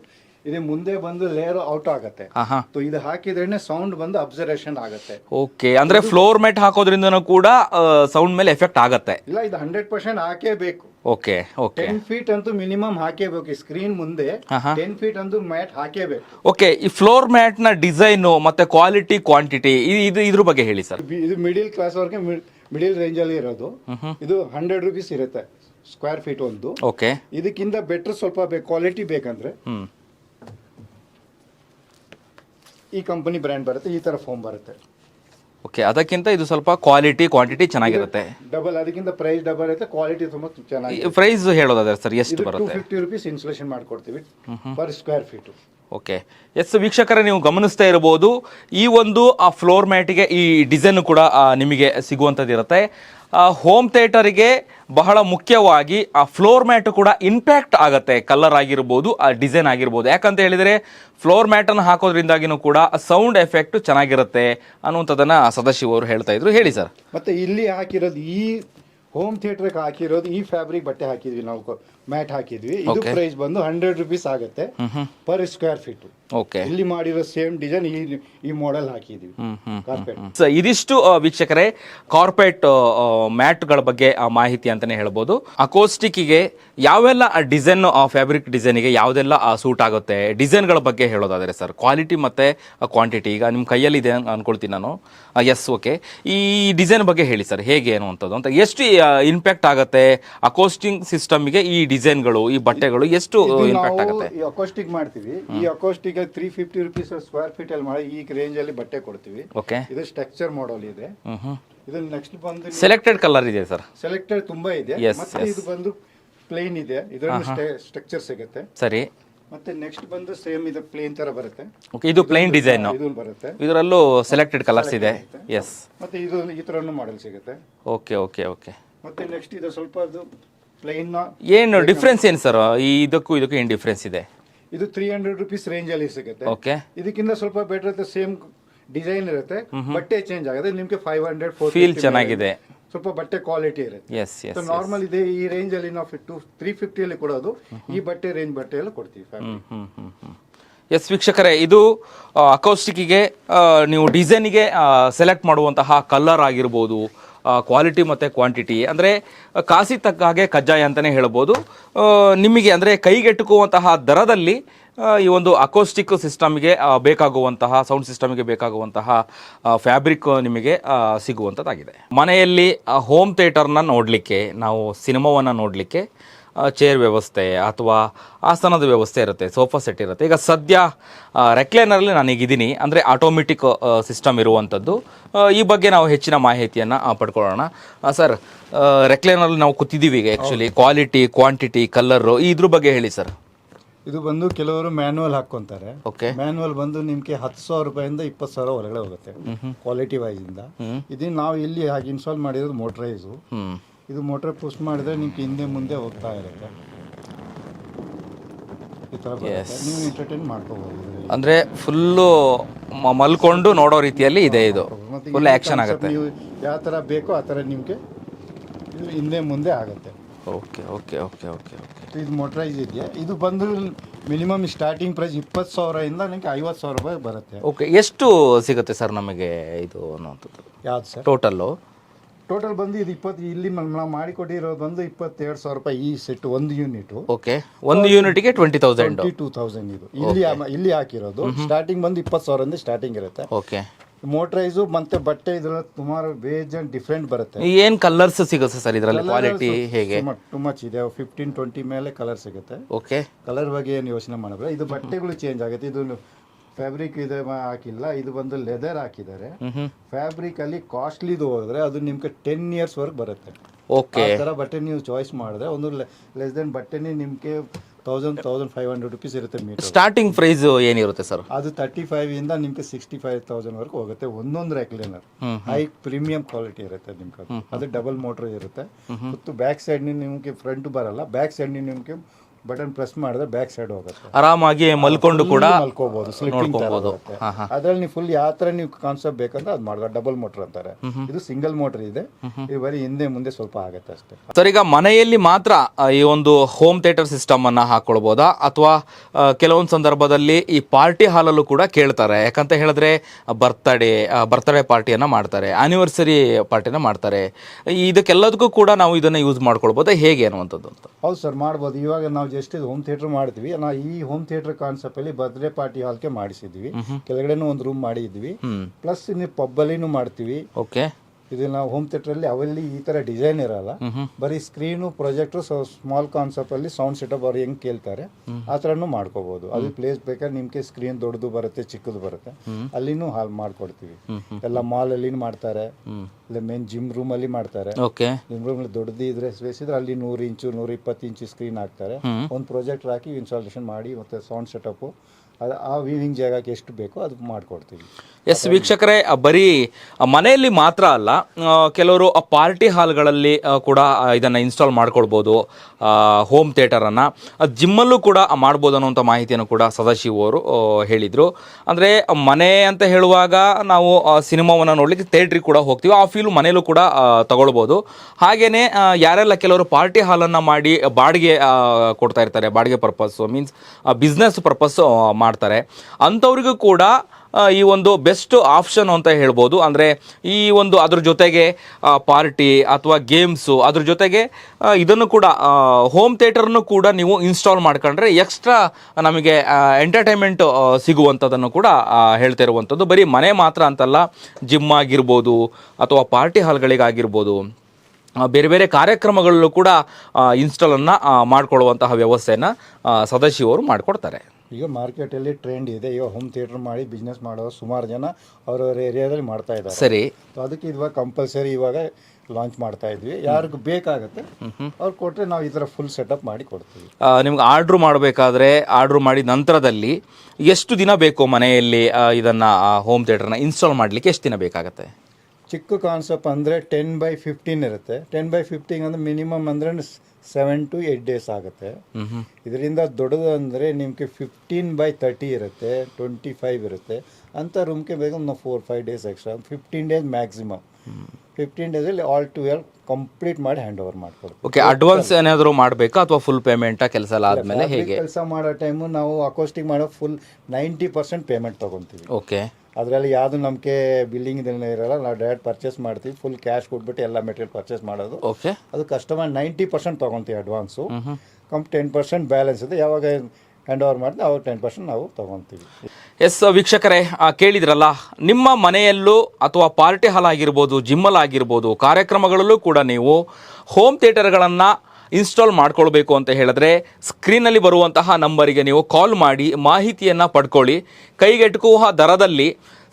ಇದು ಮುಂದೆ ಬಂದು ಲೇಯರ್ ಔಟ್ ಆಗುತ್ತೆ. ಆಹಾ. ಇದು ಹಾಕಿದ್ರೇನೆ ಸೌಂಡ್ ಬಂದು ಅಬ್ಸರ್ವೇಷನ್ ಆಗುತ್ತೆ. ಓಕೆ ಅಂದ್ರೆ ಫ್ಲೋರ್ ಮ್ಯಾಟ್ ಹಾಕೋದ್ರಿಂದನೂ ಕೂಡ ಸೌಂಡ್ ಮೇಲೆ ಎಫೆಕ್ಟ್ ಆಗತ್ತೆ. ಇಲ್ಲ ಇದು ಹಂಡ್ರೆಡ್ ಪರ್ಸೆಂಟ್ ಹಾಕೇಬೇಕು. ಓಕೆ ಓಕೆ ಟೆನ್ ಫೀಟ್ ಅಂತೂ ಮಿನಿಮಮ್ ಹಾಕೇಬೇಕು ಸ್ಕ್ರೀನ್ ಮುಂದೆ ಆಹಾ. ಟೆನ್ ಫೀಟ್ ಅಂತೂ ಮ್ಯಾಟ್ ಹಾಕೇಬೇಕು. ಓಕೆ ಈ ಫ್ಲೋರ್ ಮ್ಯಾಟ್ನ ಡಿಸೈನು ಮತ್ತೆ ಕ್ವಾಲಿಟಿ ಕ್ವಾಂಟಿಟಿ ಇದು ಇದ್ರ ಬಗ್ಗೆ ಹೇಳಿ ಸರ್ ಇದು- ಇದು ಮಿಡಿಲ್ ಕ್ಲಾಸ್ ಅವ್ರಿಗೆ ಮಿಡಿಲ್ ರೇಂಜ್ ಅಲ್ಲಿ ಇರೋದು. ಇದು ಹಂಡ್ರೆಡ್ ರುಪೀಸ್ ಇರುತ್ತೆ ಸ್ಕ್ವೇರ್ ಫೀಟ್ ಒಂದು. ಓಕೆ ಇದಕ್ಕಿಂತ ಬೆಟರ್ ಸ್ವಲ್ಪ ಬೇಕು ಕ್ವಾಲಿಟಿ ಬೇಕಂದ್ರೆ. ಈ ಕಂಪನಿ ಬ್ರ್ಯಾಂಡ್ ಬರುತ್ತೆ ಈ ಥರ ಫೋಮ್ ಬರುತ್ತೆ. ಓಕೆ ಅದಕ್ಕಿಂತ ಇದು ಸ್ವಲ್ಪ ಕ್ವಾಲಿಟಿ ಕ್ವಾಂಟಿಟಿ ಚೆನ್ನಾಗಿರುತ್ತೆ. ಡಬಲ್ ಅದಕ್ಕಿಂತ ಪ್ರೈಸ್ ಡಬಲ್ ಇರುತ್ತೆ ಕ್ವಾಲಿಟಿ ತುಂಬ ಚೆನ್ನಾಗಿ ಪ್ರೈಸ್ ಹೇಳೋದಾದ್ರೆ ಸರ್ ಎಷ್ಟು ಟೂ ಬರುತ್ತೆ? ಫಿಫ್ಟಿ ರುಪೀಸ್ ಇನ್ಸುಲೇಷನ್ ಮಾಡಿಕೊಡ್ತೀವಿ per square feet okay yes ವೀಕ್ಷಕರೇ ನೀವು ಗಮನಿಸ್ತಾ ಇರಬಹುದು ಈ ಒಂದು ಆ ಫ್ಲೋರ್ ಮ್ಯಾಟಿಗೆ ಈ ಡಿಸೈನ್ ಕೂಡ ಆ, ನಿಮಗೆ ಸಿಗುವಂಥದ್ದು ಇರುತ್ತೆ ಹೋಮ್ ಥಿಯೇಟರಿಗೆ ಬಹಳ ಮುಖ್ಯವಾಗಿ ಆ ಫ್ಲೋರ್ ಮ್ಯಾಟ್ ಕೂಡ ಇಂಪ್ಯಾಕ್ಟ್ ಆಗುತ್ತೆ. ಕಲರ್ ಆಗಿರ್ಬೋದು, ಆ ಡಿಸೈನ್ ಆಗಿರ್ಬೋದು. ಯಾಕಂತ ಹೇಳಿದರೆ ಫ್ಲೋರ್ ಮ್ಯಾಟನ್ನು ಹಾಕೋದ್ರಿಂದಾಗಿನೂ ಕೂಡ ಸೌಂಡ್ ಎಫೆಕ್ಟ್ ಚೆನ್ನಾಗಿರುತ್ತೆ ಅನ್ನುವಂಥದ್ದನ್ನು ಸದಾಶಿವ ಅವರು ಹೇಳ್ತಾ ಇದ್ರು. ಹೇಳಿ ಸರ್. ಮತ್ತೆ ಇಲ್ಲಿ ಹಾಕಿರೋದು ಈ ಹೋಮ್ ಥಿಯೇಟ್ರಿಗೆ ಹಾಕಿರೋದು ಈ ಫ್ಯಾಬ್ರಿಕ್ ಬಟ್ಟೆ ಹಾಕಿದ್ವಿ ನಾವು. ಮ್ಯಾಟ್ ಹಾಕಿದ್ವಿ. ಇದು Okay. ಪ್ರೈಸ್ ಬಂದು ಹಂಡ್ರೆಡ್ ರುಪೀಸ್ ಆಗುತ್ತೆ ಪರ್ ಸ್ಕ್ವೇರ್ ಫೀಟ್ ಓಕೆ ಇಲ್ಲಿ ಮಾಡಿರೋ ಸೇಮ್ ಡಿಸೈನ್ ಈ ಈ ಮಾಡೆಲ್ ಹಾಕಿದ್ವಿ ಕಾರ್ಪೆಟ್ ಸೊ ಇದಿಷ್ಟು ಆ, ವೀಕ್ಷಕರೇ ಕಾರ್ಪೆಟ್ ಮ್ಯಾಟ್ಗಳ ಬಗ್ಗೆ ಆ, ಮಾಹಿತಿ ಅಂತಾನೆ ಹೇಳ್ಬೋದು. ಅಕೋಸ್ಟಿಕ್ಕಿಗೆ ಯಾವೆಲ್ಲ ಡಿಸೈನ್ ಫ್ಯಾಬ್ರಿಕ್ ಡಿಸೈನಿಗೆ ಯಾವುದೆಲ್ಲ ಸೂಟ್ ಆಗುತ್ತೆ? ಡಿಸೈನ್ಗಳ ಬಗ್ಗೆ ಹೇಳೋದಾದರೆ ಸರ್ ಕ್ವಾಲಿಟಿ ಮತ್ತೆ ಕ್ವಾಂಟಿಟಿ ಈಗ ನಿಮ್ಮ ಕೈಯಲ್ಲಿ ಇದೆ ಅನ್- ಅನ್ಕೊಳ್ತೀನಿ ನಾನು. ಎಸ್ ಓಕೆ ಈ ಡಿಸೈನ್ ಬಗ್ಗೆ ಹೇಳಿ ಸರ್ ಹೇಗೆ ಏನು ಅಂತದ್ದು ಅಂತ. ಎಷ್ಟು ಇಂಪ್ಯಾಕ್ಟ್ ಆಗುತ್ತೆ? ಅಕೋಸ್ಟಿಂಗ್ ಸಿಸ್ಟಮ್ಗೆ ಈ ಡಿಸೈನ್ಗಳು ಈ ಬಟ್ಟೆಗಳು ಎಷ್ಟು ಇಂಪ್ಯಾಕ್ಟ್ ಆಗುತ್ತೆ? ಈ ಅಕೋಸ್ಟಿಕ್ ಮಾಡ್ತೀವಿ. ಈ acoustic three fifty rupees square feet ಅಲ್ಲಿ ಮಾಡಿ ಈ ರೇಂಜ್ ಅಲ್ಲಿ ಬಟ್ಟೆ ಕೊಡ್ತೀವಿ. ಓಕೆ ಇದು ಸ್ಟ್ರಕ್ಚರ್ ಮಾಡಲ್ ಇದೆ. ಇದು ನೆಕ್ಸ್ಟ್ ಬಂದು ಸೆಲೆಕ್ಟೆಡ್ ಕಲರ್ ಇದೆ ಸರ್? ಸೆಲೆಕ್ಟೆಡ್ ತುಂಬಾ ಇದೆ. ಮತ್ತೆ ಇದು ಬಂದು ಪ್ಲೇನ್ ಇದೆ. ಇದರಲ್ಲಿ ಸ್ಟ್ರಕ್ಚರ್ ಸಿಗುತ್ತೆ. ಸರಿ. ಮತ್ತೆ ನೆಕ್ಸ್ಟ್ ಬಂದು ಸೇಮ್ ಇದು ಪ್ಲೇನ್ ತರ ಬರುತ್ತೆ. ಓಕೆ ಇದು ಪ್ಲೇನ್ ಡಿಸೈನ್ ಇದು ಬರುತ್ತೆ. ಇದರಲ್ಲೂ ಸೆಲೆಕ್ಟೆಡ್ ಕಲರ್ಸ್ ಇದೆ. ಎಸ್ ಮತ್ತೆ ಇದು ಈ ತರನು ಮಾಡೆಲ್ ಸಿಗುತ್ತೆ. ಓಕೆ ಓಕೆ ಓಕೆ ಮತ್ತೆ ನೆಕ್ಸ್ಟ್ ಇದು ಸ್ವಲ್ಪ ಅದು ಪ್ಲೇನ್ ಏನು ಡಿಫ್ರೆನ್ಸ್ ಏನು ಸರ್ ಇದಕ್ಕೂ ಇದಕ್ಕೂ ಏನು ಡಿಫ್ರೆನ್ಸ್ ಇದೆ? ಇದು ತ್ರೀ ಹಂಡ್ರೆಡ್ ರುಪೀಸ್ ರೇಂಜ್ ಅಲ್ಲಿ ಸಿಗುತ್ತೆ. ಓಕೆ ಇದಕ್ಕಿಂತ ಸ್ವಲ್ಪ ಬೆಟರ್ ಇರುತ್ತೆ ಸೇಮ್ ಡಿಸೈನ್ ಇರುತ್ತೆ ಬಟ್ಟೆ ಚೇಂಜ್ ಆಗುತ್ತೆ. ನಿಮಗೆ ಫೈವ್ ಹಂಡ್ರೆಡ್ ಫೀಲ್ ಚೆನ್ನಾಗಿದೆ. ಸ್ವಲ್ಪ ಬಟ್ಟೆ ಕ್ವಾಲಿಟಿ ಇರುತ್ತೆ. ಎಸ್ ಎಸ್ ನಾರ್ಮಲ್ ಇದೆ ಈ ರೇಂಜ್ ಅಲ್ಲಿ ನಾವು ಟು ತ್ರೀ ಫಿಫ್ಟಿಯಲ್ಲಿ ಕೊಡೋದು. ಈ ಬಟ್ಟೆ ರೇಂಜ್ ಬಟ್ಟೆ ಎಲ್ಲ ಕೊಡ್ತೀವಿ ಎಸ್ ವೀಕ್ಷಕರೇ ಇದು ಅಕೌಸ್ಟಿಕ್ಕಿಗೆ ನೀವು ಡಿಸೈನಿಗೆ ಸೆಲೆಕ್ಟ್ ಮಾಡುವಂತಹ ಕಲರ್ ಆಗಿರ್ಬೋದು ಕ್ವಾಲಿಟಿ ಮತ್ತು ಕ್ವಾಂಟಿಟಿ ಅಂದರೆ, ಕಾಸಿ ತಕ್ಕ ಹಾಗೆ ಕಜ್ಜಾಯ ಅಂತಲೇ ಹೇಳ್ಬೋದು. ನಿಮಗೆ ಅಂದರೆ ಕೈಗೆಟುಕುವಂತಹ ದರದಲ್ಲಿ ಈ ಒಂದು ಅಕೋಸ್ಟಿಕ್ ಸಿಸ್ಟಮ್ಗೆ ಬೇಕಾಗುವಂತಹ ಸೌಂಡ್ ಸಿಸ್ಟಮ್ಗೆ ಬೇಕಾಗುವಂತಹ ಫ್ಯಾಬ್ರಿಕ್ ನಿಮಗೆ ಸಿಗುವಂಥದ್ದಾಗಿದೆ ಮನೆಯಲ್ಲಿ ಹೋಮ್ ಥಿಯೇಟರ್ನ ನೋಡಲಿಕ್ಕೆ, ನಾವು ಸಿನಿಮಾವನ್ನು ನೋಡಲಿಕ್ಕೆ ಚೇರ್ ವ್ಯವಸ್ಥೆ ಅಥವಾ ಆಸನದ ವ್ಯವಸ್ಥೆ ಇರುತ್ತೆ ಸೋಫಾ ಸೆಟ್ ಇರುತ್ತೆ. ಈಗ ಸದ್ಯ ರೆಕ್ಲೈನರಲ್ಲಿ ನಾನೀಗಿದ್ದೀನಿ. ಅಂದರೆ ಆಟೋಮೆಟಿಕ್ ಸಿಸ್ಟಮ್ ಇರುವಂಥದ್ದು ಈ ಬಗ್ಗೆ ನಾವು ಹೆಚ್ಚಿನ ಮಾಹಿತಿಯನ್ನು ಪಡ್ಕೊಳ್ಳೋಣ. ಸರ್ ರೆಕ್ಲೈನರಲ್ಲಿ ನಾವು ಕೂತಿದ್ದೀವಿ ಈಗ ಆ್ಯಕ್ಚುಲಿ ಕ್ವಾಲಿಟಿ ಕ್ವಾಂಟಿಟಿ ಕಲರು ಇದ್ರ ಬಗ್ಗೆ ಹೇಳಿ ಸರ್ ಇದು ಬಂದು ಕೆಲವರು ಮ್ಯಾನುವಲ್ ಹಾಕೊಂತಾರೆ ಓಕೆ ಮ್ಯಾನುವಲ್ ಬಂದು ನಿಮ್ಗೆ ಹತ್ತು ಸಾವಿರ ರೂಪಾಯಿಂದ ಇಪ್ಪತ್ತು ಸಾವಿರ ಹೊರಗಡೆ ಹೋಗುತ್ತೆ ಕ್ವಾಲಿಟಿ ವೈಸ್ ಇಂದ. ಇದನ್ನ ನಾವು ಇಲ್ಲಿ ಹಾಗೆ ಇನ್ಸ್ಟಾಲ್ ಮಾಡಿರೋದು ಮೋಟ್ರೈಸು ಇದು ಮೋಟ್ರ್ ಪುಷ್ ಮಾಡಿದ್ರೆ ನಿಮ್ಗೆ ಹಿಂದೆ ಮುಂದೆ ಹೋಗ್ತಾ ಇರುತ್ತೆ. ಈ ಥರ ಬರುತ್ತೆ. ನೀವು ಎಂಟರ್ಟೈನ್ ಮಾಡ್ಕೋಬಹುದು. ಅಂದರೆ ಫುಲ್ಲು ಮಲ್ಕೊಂಡು ನೋಡೋ ರೀತಿಯಲ್ಲಿ ಇದೆ ಇದು. ಫುಲ್ ಆಕ್ಷನ್ ಆಗುತ್ತೆ. ನೀವು ಯಾವ ಥರ ಬೇಕೋ ಆ ಥರ ನಿಮಗೆ ಇದು ಹಿಂದೆ ಮುಂದೆ ಆಗುತ್ತೆ. Okay okay okay okay okay. ಇದು ಮೋಟ್ರೈಸ್ ಇದೆಯಾ? ಇದು ಬಂದು ಮಿನಿಮಮ್ ಸ್ಟಾರ್ಟಿಂಗ್ ಪ್ರೈಸ್ ಇಪ್ಪತ್ತು ಸಾವಿರದಿಂದ ನಿಮಗೆ ಐವತ್ತು ಸಾವಿರ ರೂಪಾಯಿ ಬರುತ್ತೆ. ಓಕೆ ಎಷ್ಟು ಸಿಗುತ್ತೆ ಸರ್ ನಮಗೆ ಇದು ಅನ್ನುವಂಥದ್ದು? ಯಾವ್ದು ಸರ್? ಟೋಟಲ್ಲು ಟೋಟಲ್ ಬಂದು ಇದು ಇಪ್ಪತ್ತು ಇಲ್ಲಿ ನಾವು ಮಾಡಿಕೊಟ್ಟಿರೋದು ಬಂದು ಇಪ್ಪತ್ತೆರಡು ಸಾವಿರ ರೂಪಾಯಿ ಈ ಸೆಟ್ ಒಂದು ಯೂನಿಟ್ ಓಕೆ ಒಂದು ಯೂನಿಟ್ಗೆ twenty thousand twenty two thousand ಇದು. ಇಲ್ಲಿ ಇಲ್ಲಿ ಹಾಕಿರೋದು. ಸ್ಟಾರ್ಟಿಂಗ್ ಬಂದು ಇಪ್ಪತ್ತು ಸಾವಿರದಿಂದ ಸ್ಟಾರ್ಟಿಂಗ್ ಇರುತ್ತೆ. ಓಕೆ ಮೋಟ್ರೈಸು ಮತ್ತೆ ಬಟ್ಟೆ ಇದ್ರಲ್ಲಿ ಸುಮಾರು ಅಂಡ್ ಡಿಫ್ರೆಂಟ್ ಬರುತ್ತೆ. ಏನು ಕಲರ್ಸ್ ಸಿಗುತ್ತೆ ಸರ್ ಇದರಲ್ಲಿ? ಕ್ವಾಲಿಟಿ ಹೇಗೆ? ಟು ಮಚ್ ಇದೆ. ಫಿಫ್ಟೀನ್ ಟ್ವೆಂಟಿ ಮೇಲೆ ಕಲರ್ ಸಿಗುತ್ತೆ. ಓಕೆ ಕಲರ್ ಬಗ್ಗೆ ಏನು ಯೋಚನೆ ಮಾಡಬೇಡ. ಇದು ಬಟ್ಟೆಗಳು ಚೇಂಜ್ ಆಗುತ್ತೆ. ಇದು ಫ್ಯಾಬ್ರಿಕ್ ಇದೆ ಹಾಕಿಲ್ಲ ಇದು ಬಂದು ಲೆದರ್ ಹಾಕಿದ್ದಾರೆ. ಫ್ಯಾಬ್ರಿಕ್ ಅಲ್ಲಿ ಕಾಸ್ಟ್ಲಿದು ಹೋದ್ರೆ ಅದು ನಿಮ್ಗೆ ಟೆನ್ ಇಯರ್ಸ್ ವರ್ಗ್ ಬರುತ್ತೆ. ಓಕೆ ಆ ಥರ ಬಟ್ಟೆ ನೀವು ಚಾಯ್ಸ್ ಮಾಡಿದ್ರೆ ಒಂದು ಲೆಸ್ ದೆನ್ ಬಟ್ಟೆನೇ ನಿಮಗೆ thousand thousand five hundred rupees ಇರುತ್ತೆ ಮೀಟರ್ ಸ್ಟಾರ್ಟಿಂಗ್ ಪ್ರೈಸ್ ಏನಿರುತ್ತೆ ಸರ್ ಅದು ತರ್ಟಿ ಫೈವ್ ಇಂದ ನಿಮ್ಗೆ ಸಿಕ್ಸ್ಟಿ ಫೈವ್ ತೌಸಂಡ್ ವರೆಗೂ ಹೋಗುತ್ತೆ ಒಂದೊಂದು ರೆಕ್ಲೈನರ್ ಹೈ ಪ್ರೀಮಿಯಂ ಕ್ವಾಲಿಟಿ ಇರುತ್ತೆ ನಿಮ್ಗೆ ಅದು. ಅದು ಡಬಲ್ ಮೋಟರ್ ಇರುತ್ತೆ. ಮತ್ತು ಬ್ಯಾಕ್ ಸೈಡ್ ನಿಮ್ಗೆ ಫ್ರಂಟ್ ಬರಲ್ಲ. ಬ್ಯಾಕ್ ಸೈಡ್ ನಿಮ್ಗೆ ಬಟನ್ ಪ್ರೆಸ್ ಮಾಡಿದ್ರೆ ಬ್ಯಾಕ್ ಸೈಡ್ ಹೋಗುತ್ತೆ. ಆರಾಮಾಗಿ ಮಲ್ಕೊಂಡು ಕೂಡ ಮಲ್ಕೋಬಹುದು ಅದ್ರಲ್ಲಿ ನೀವು ಫುಲ್ ಯಾವ ತರ ನೀವು ಕಾನ್ಸೆಪ್ಟ್ ಬೇಕಂದ್ರೆ ಅದು ಮಾಡ್ಬೋದು. ಡಬಲ್ ಮೋಟರ್ ಅಂತಾರೆ. ಇದು ಸಿಂಗಲ್ ಮೋಟರ್ ಇದೆ. ಇದು ಬರೀ ಹಿಂದೆ ಮುಂದೆ ಸ್ವಲ್ಪ ಆಗುತ್ತೆ ಅಷ್ಟೇ. ಸರ್ ಈಗ ಮನೆಯಲ್ಲಿ ಮಾತ್ರ ಈ ಒಂದು ಹೋಮ್ ಥಿಯೇಟರ್ ಸಿಸ್ಟಮ್ ಅನ್ನ ಹಾಕೊಳ್ಬೋದಾ? ಅಥವಾ ಕೆಲವೊಂದು ಸಂದರ್ಭದಲ್ಲಿ ಈ ಪಾರ್ಟಿ ಹಾಲಲ್ಲೂ ಕೂಡ ಕೇಳ್ತಾರೆ. ಯಾಕಂತ ಹೇಳಿದ್ರೆ ಬರ್ತ್ಡೇ ಬರ್ತ್ಡೇ ಪಾರ್ಟಿಯನ್ನ ಮಾಡ್ತಾರೆ. ಆನಿವರ್ಸರಿ ಪಾರ್ಟಿನ ಮಾಡ್ತಾರೆ. ಇದಕ್ಕೆಲ್ಲದಕ್ಕೂ ಕೂಡ ನಾವು ಇದನ್ನ ಯೂಸ್ ಮಾಡ್ಕೊಳ್ಬೋದಾ? ಹೇಗೆ ಅನ್ನುವಂಥದ್ದು ಅಂತ. ಹೌದು ಸರ್ ಮಾಡ್ಬೋದು. ಇವಾಗ ನಾವು ಜಸ್ಟ್ ಇದು ಹೋಮ್ ಥಿಯೇಟರ್ ಮಾಡ್ತೀವಿ. ನಾ ಈ ಹೋಮ್ ಥಿಯೇಟರ್ ಕಾನ್ಸೆಪ್ಟ್ ಅಲ್ಲಿ ಬರ್ತ್ಡೇ ಪಾರ್ಟಿ ಹಾಲ್ಗೆ ಮಾಡಿಸಿದ್ವಿ. ಕೆಳಗಡೆನೂ ಒಂದು ರೂಮ್ ಮಾಡಿದ್ವಿ. ಪ್ಲಸ್ ಇನ್ನು ಪಬ್ಬಲ್ಲಿನೂ ಮಾಡ್ತೀವಿ. ಓಕೆ ಇದು ನಾವು ಹೋಮ್ ಥಿಯೇಟರ್ ಅಲ್ಲಿ ಅವಲ್ಲಿ ಈ ತರ ಡಿಸೈನ್ ಇರಲ್ಲ. ಬರೀ ಸ್ಕ್ರೀನು ಪ್ರೊಜೆಕ್ಟರ್ ಸ್ಮಾಲ್ ಕಾನ್ಸೆಪ್ಟ್ ಅಲ್ಲಿ ಸೌಂಡ್ ಸೆಟಪ್ ಅವ್ರು ಹೆಂಗ್ ಕೇಳ್ತಾರೆ ಆ ಥರನೂ ಮಾಡ್ಕೋಬೋದು. ಅದು ಪ್ಲೇಸ್ ಬೇಕಾದ್ರೆ ನಿಮ್ಗೆ ಸ್ಕ್ರೀನ್ ದೊಡ್ಡದು ಬರುತ್ತೆ ಚಿಕ್ಕದು ಬರುತ್ತೆ. ಅಲ್ಲಿನೂ ಹಾಲ್ ಮಾಡ್ಕೊಡ್ತೀವಿ. ಎಲ್ಲ ಮಾಲ್ ಅಲ್ಲಿ ಮಾಡ್ತಾರೆ. ಇಲ್ಲ ಮೇನ್ ಜಿಮ್ ರೂಮ್ ಅಲ್ಲಿ ಮಾಡ್ತಾರೆ. ಜಿಮ್ ರೂಮ್ ದೊಡ್ಡದು ಇದ್ರೆ ಸ್ಪೇಸ್ ಇದ್ರೆ ಅಲ್ಲಿ ನೂರು ಇಂಚು ನೂರ ಇಪ್ಪತ್ತು ಇಂಚು ಸ್ಕ್ರೀನ್ ಹಾಕ್ತಾರೆ. ಒಂದು ಪ್ರೊಜೆಕ್ಟ್ ಹಾಕಿ ಇನ್ಸ್ಟಾಲೇಷನ್ ಮಾಡಿ ಮತ್ತೆ ಸೌಂಡ್ ಸೆಟಪ್ ಅದು ಆ ವೀವಿಂಗ್ ಜಾಗಕ್ಕೆ ಎಷ್ಟು ಬೇಕೋ ಅದು ಮಾಡ್ಕೊಡ್ತೀವಿ. ಎಸ್ ವೀಕ್ಷಕರೇ ಆ, ಬರೀ ಮನೆಯಲ್ಲಿ ಮಾತ್ರ ಅಲ್ಲ ಆ, ಕೆಲವರು ಪಾರ್ಟಿ ಹಾಲ್ಗಳಲ್ಲಿ ಆ, ಕೂಡ ಇದನ್ನು ಇದನ್ನ ಇನ್ಸ್ಟಾಲ್ ಮಾಡ್ಕೊಳ್ಬೋದು ಹೋಮ್ ಥಿಯೇಟರನ್ನು ಜಿಮ್ಮಲ್ಲೂ ಕೂಡ ಮಾಡ್ಬೋದು ಅನ್ನೋಂಥ ಮಾಹಿತಿಯನ್ನು ಕೂಡ ಸದಾಶಿವ್ ಅವರು ಆ, ಹೇಳಿದರು. ಅಂದರೆ ಮನೆ ಅಂತ ಹೇಳುವಾಗ ನಾವು ಸಿನಿಮಾವನ್ನು ನೋಡಲಿಕ್ಕೆ ಥಿಯೇಟ್ರಿಗೆ ಕೂಡ ಹೋಗ್ತೀವಿ. ಆ ಫೀಲ್ ಮನೆಯಲ್ಲೂ ಕೂಡ ಆ, ತಗೊಳ್ಬೋದು. ಹಾಗೆಯೇ ಯಾರೆಲ್ಲ ಕೆಲವರು ಪಾರ್ಟಿ ಹಾಲನ್ನು ಮಾಡಿ ಬಾಡಿಗೆ ಆ, ಕೊಡ್ತಾ ಇರ್ತಾರೆ ಬಾಡಿಗೆ ಪರ್ಪಸ್ಸು ಮೀನ್ಸ್ ಬಿಸ್ನೆಸ್ ಪರ್ಪಸ್ಸು ಮಾಡ್ತಾರೆ ಅಂಥವ್ರಿಗೂ ಕೂಡ ಈ ಒಂದು ಬೆಸ್ಟ್ ಆಪ್ಷನ್ ಅಂತ ಹೇಳ್ಬೋದು. ಅಂದರೆ ಈ ಒಂದು ಅದ್ರ ಜೊತೆಗೆ ಪಾರ್ಟಿ ಅಥವಾ ಗೇಮ್ಸು ಅದ್ರ ಜೊತೆಗೆ ಇದನ್ನು ಕೂಡ ಹೋಮ್ ಥಿಯೇಟರ್ನು ಕೂಡ ನೀವು ಇನ್ಸ್ಟಾಲ್ ಮಾಡ್ಕೊಂಡ್ರೆ ಎಕ್ಸ್ಟ್ರಾ ನಮಗೆ ಎಂಟರ್ಟೈನ್ಮೆಂಟ್ ಸಿಗುವಂಥದ್ದನ್ನು ಕೂಡ ಹೇಳ್ತಾ ಇರುವಂಥದ್ದು ಬರೀ ಮನೆ ಮಾತ್ರ ಅಂತಲ್ಲ, ಜಿಮ್ ಆಗಿರ್ಬೋದು ಅಥವಾ ಪಾರ್ಟಿ ಹಾಲ್ಗಳಿಗಾಗಿರ್ಬೋದು ಬೇರೆ ಬೇರೆ ಕಾರ್ಯಕ್ರಮಗಳಲ್ಲೂ ಕೂಡ ಇನ್ಸ್ಟಾಲನ್ನು ಮಾಡಿಕೊಳ್ಳುವಂತಹ ವ್ಯವಸ್ಥೆಯನ್ನು ಸದಸ್ಯವರು ಮಾಡಿಕೊಡ್ತಾರೆ. ಈಗ ಮಾರ್ಕೆಟಲ್ಲಿ ಟ್ರೆಂಡ್ ಇದೆ. ಈಗ ಹೋಮ್ ಥಿಯೇಟರ್ ಮಾಡಿ ಬಿಸ್ನೆಸ್ ಮಾಡೋ ಸುಮಾರು ಜನ ಅವ್ರವ್ರ ಏರಿಯಾದಲ್ಲಿ ಮಾಡ್ತಾ ಇದ್ದಾರೆ. ಸರಿ. ಅದಕ್ಕೆ ಇವಾಗ ಕಂಪಲ್ಸರಿ ಇವಾಗ ಲಾಂಚ್ ಮಾಡ್ತಾ ಇದ್ವಿ. ಯಾರಿಗೂ ಬೇಕಾಗುತ್ತೆ ಅವ್ರು ಕೊಟ್ಟರೆ ನಾವು ಈ ಥರ ಫುಲ್ ಸೆಟಪ್ ಮಾಡಿ ಕೊಡ್ತೀವಿ. ನಿಮ್ಗೆ ಆರ್ಡ್ರ್ ಮಾಡಬೇಕಾದ್ರೆ ಆರ್ಡ್ರ್ ಮಾಡಿದ ನಂತರದಲ್ಲಿ ಎಷ್ಟು ದಿನ ಬೇಕು ಮನೆಯಲ್ಲಿ ಇದನ್ನು ಹೋಮ್ ಥಿಯೇಟರ್ನ ಇನ್ಸ್ಟಾಲ್ ಮಾಡಲಿಕ್ಕೆ ಎಷ್ಟು ದಿನ ಬೇಕಾಗುತ್ತೆ? ಚಿಕ್ಕ ಕಾನ್ಸೆಪ್ಟ್ ಅಂದರೆ ಟೆನ್ ಬೈ ಫಿಫ್ಟೀನ್ ಇರುತ್ತೆ. ಟೆನ್ ಬೈ ಫಿಫ್ಟೀನ್ ಅಂದರೆ ಮಿನಿಮಮ್ ಅಂದರೆ ಸೆವೆನ್ ಟು ಏಟ್ ಡೇಸ್ ಆಗುತ್ತೆ. ಇದರಿಂದ ದೊಡ್ಡದು ಅಂದರೆ ನಿಮಗೆ ಫಿಫ್ಟೀನ್ ಬೈ ತರ್ಟಿ ಇರುತ್ತೆ ಟ್ವೆಂಟಿ ಫೈವ್ ಇರುತ್ತೆ ಅಂಥ ರೂಮ್ಗೆ ಬೇಕು ನಾವು four five days extra fifteen days maximum fifteen ಡೇಸಲ್ಲಿ ಆಲ್ ಟು ಎಲ್ ಕಂಪ್ಲೀಟ್ ಮಾಡಿ ಹ್ಯಾಂಡ್ ಓವರ್ ಮಾಡ್ಕೊಡ್ತೀವಿ. ಓಕೆ ಅಡ್ವಾನ್ಸ್ ಏನಾದರೂ ಮಾಡಬೇಕಾ ಅಥವಾ ಫುಲ್ ಪೇಮೆಂಟಾ ಕೆಲಸ ಎಲ್ಲ ಆದಮೇಲೆ ಹೇಗೆ? ಕೆಲಸ ಮಾಡೋ ಟೈಮು ನಾವು ಅಕೋಸ್ಟಿಕ್ ಮಾಡೋ ಫುಲ್ ನೈಂಟಿ ಪರ್ಸೆಂಟ್ ಪೇಮೆಂಟ್ ತೊಗೊತೀವಿ. ಓಕೆ ಅದರಲ್ಲಿ ಯಾವುದು ನಮಗೆ ಬಿಲ್ಲಿಂಗ್ ಇರಲ್ಲ ನಾವು ಡೈರೆಕ್ಟ್ ಪರ್ಚೇಸ್ ಮಾಡ್ತೀವಿ ಫುಲ್ ಕ್ಯಾಶ್ ಕೊಟ್ಬಿಟ್ಟು ಎಲ್ಲ ಮೆಟೀರಿಯಲ್ ಪರ್ಚೇಸ್ ಮಾಡೋದು. ಓಕೆ ಅದು ಕಸ್ಟಮರ್ ನೈಂಟಿ ಪರ್ಸೆಂಟ್ ತೊಗೊತೀವಿ advance come ten percent balance ಇದೆ. ಯಾವಾಗ ಹ್ಯಾಂಡ್ ಓವರ್ ಮಾಡಿದ್ರೆ ಅವಾಗ ಟೆನ್ ಪರ್ಸೆಂಟ್ ನಾವು ತೊಗೊತೀವಿ. ಎಸ್ ವೀಕ್ಷಕರೇ ಆ, ಕೇಳಿದ್ರಲ್ಲ ನಿಮ್ಮ ಮನೆಯಲ್ಲೂ ಅಥವಾ ಪಾರ್ಟಿ ಹಾಲ್ ಆಗಿರ್ಬೋದು ಜಿಮ್ಮಲ್ ಆಗಿರ್ಬೋದು ಕಾರ್ಯಕ್ರಮಗಳಲ್ಲೂ ಕೂಡ ನೀವು ಹೋಮ್ ಥಿಯೇಟರ್ಗಳನ್ನು ಇನ್ಸ್ಟಾಲ್ ಮಾಡ್ಕೊಳ್ಬೇಕು ಅಂತ ಹೇಳಿದ್ರೆ ಸ್ಕ್ರೀನಲ್ಲಿ ಬರುವಂತಹ ನಂಬರಿಗೆ ನೀವು ಕಾಲ್ ಮಾಡಿ, ಮಾಹಿತಿಯನ್ನು ಪಡ್ಕೊಳ್ಳಿ. ಕೈಗೆಟುಕುವ ದರದಲ್ಲಿ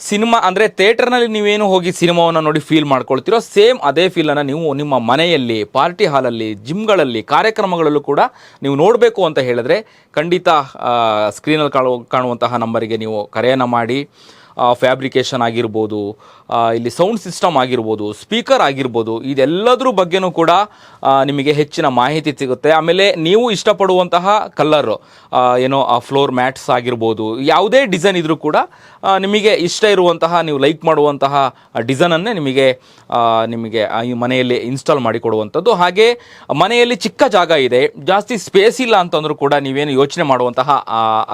ಸಿನಿಮಾ ಅಂದರೆ ಥಿಯೇಟರ್ನಲ್ಲಿ ನೀವೇನು ಹೋಗಿ ಸಿನಿಮಾವನ್ನು ನೋಡಿ ಫೀಲ್ ಮಾಡ್ಕೊಳ್ತೀರೋ ಸೇಮ್ ಅದೇ ಫೀಲನ್ನು ನೀವು ನಿಮ್ಮ ಮನೆಯಲ್ಲಿ, ಪಾರ್ಟಿ ಹಾಲಲ್ಲಿ, ಜಿಮ್ಗಳಲ್ಲಿ, ಕಾರ್ಯಕ್ರಮಗಳಲ್ಲೂ ಕೂಡ ನೀವು ನೋಡಬೇಕು ಅಂತ ಹೇಳಿದ್ರೆ ಖಂಡಿತ ಸ್ಕ್ರೀನಲ್ಲಿ ಕಾಣು, ಕಾಣುವಂತಹ ನಂಬರಿಗೆ ನೀವು ಕರೆಯನ್ನು ಮಾಡಿ. ಫ್ಯಾಬ್ರಿಕೇಷನ್ ಆಗಿರ್ಬೋದು ಇಲ್ಲಿ ಸೌಂಡ್ ಸಿಸ್ಟಮ್ ಆಗಿರ್ಬೋದು, ಸ್ಪೀಕರ್ ಆಗಿರ್ಬೋದು, ಇದೆಲ್ಲದ್ರ ಬಗ್ಗೆನೂ ಕೂಡ ನಿಮಗೆ ಹೆಚ್ಚಿನ ಮಾಹಿತಿ ಸಿಗುತ್ತೆ. ಆಮೇಲೆ ನೀವು ಇಷ್ಟಪಡುವಂತಹ ಕಲರ್ ಏನೋ, ಆ, ಫ್ಲೋರ್ ಮ್ಯಾಟ್ಸ್ ಆಗಿರ್ಬೋದು, ಯಾವುದೇ ಡಿಸೈನ್ ಇದ್ರೂ ಕೂಡ ನಿಮಗೆ ಇಷ್ಟ ಇರುವಂತಹ, ನೀವು ಲೈಕ್ ಮಾಡುವಂತಹ ಡಿಸೈನನ್ನೇ ನಿಮಗೆ ನಿಮಗೆ ಈ ಮನೆಯಲ್ಲಿ ಇನ್ಸ್ಟಾಲ್ ಮಾಡಿ ಕೊಡುವಂಥದ್ದು ಹಾಗೆ ಮನೆಯಲ್ಲಿ ಚಿಕ್ಕ ಜಾಗ ಇದೆ, ಜಾಸ್ತಿ ಸ್ಪೇಸ್ ಇಲ್ಲ ಅಂತಂದ್ರೂ ಕೂಡ ನೀವೇನು ಯೋಚನೆ ಮಾಡುವಂತಹ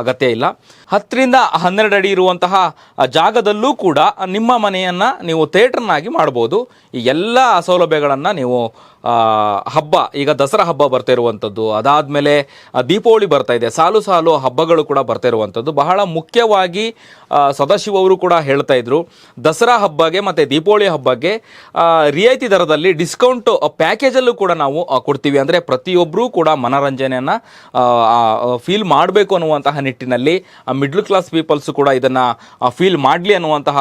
ಅಗತ್ಯ ಇಲ್ಲ. ಹತ್ತರಿಂದ ಹನ್ನೆರಡು ಅಡಿ ಇರುವಂತಹ ಜಾಗದಲ್ಲೂ ಕೂಡ ನಿಮ್ಮ ಮನೆಯನ್ನು ನೀವು ಥಿಯೇಟರ್ನಾಗಿ ಮಾಡ್ಬೋದು. ಈ ಎಲ್ಲ ಸೌಲಭ್ಯಗಳನ್ನು ನೀವು ಹಬ್ಬ, ಈಗ ದಸರಾ ಹಬ್ಬ ಬರ್ತಾ ಇರುವಂಥದ್ದು ಅದಾದಮೇಲೆ ದೀಪಾವಳಿ ಬರ್ತಾ ಇದೆ. ಸಾಲು ಸಾಲು ಹಬ್ಬಗಳು ಕೂಡ ಬರ್ತಾ ಇರುವಂಥದ್ದು ಬಹಳ ಮುಖ್ಯವಾಗಿ ಸದಾಶಿವರು ಕೂಡ ಹೇಳ್ತಾ ಇದ್ರು, ದಸರಾ ಹಬ್ಬಗೆ ಮತ್ತು ದೀಪಾವಳಿ ಹಬ್ಬಕ್ಕೆ ರಿಯಾಯಿತಿ ದರದಲ್ಲಿ ಡಿಸ್ಕೌಂಟ್ ಪ್ಯಾಕೇಜಲ್ಲೂ ಕೂಡ ನಾವು ಕೊಡ್ತೀವಿ. ಅಂದರೆ ಪ್ರತಿಯೊಬ್ಬರೂ ಕೂಡ ಮನೋರಂಜನೆಯನ್ನು ಫೀಲ್ ಮಾಡಬೇಕು ಅನ್ನುವಂತಹ ನಿಟ್ಟಿನಲ್ಲಿ ಮಿಡ್ಲ್ ಕ್ಲಾಸ್ ಪೀಪಲ್ಸು ಕೂಡ ಇದನ್ನು ಫೀಲ್ ಮಾಡಲಿ ಅನ್ನುವಂತಹ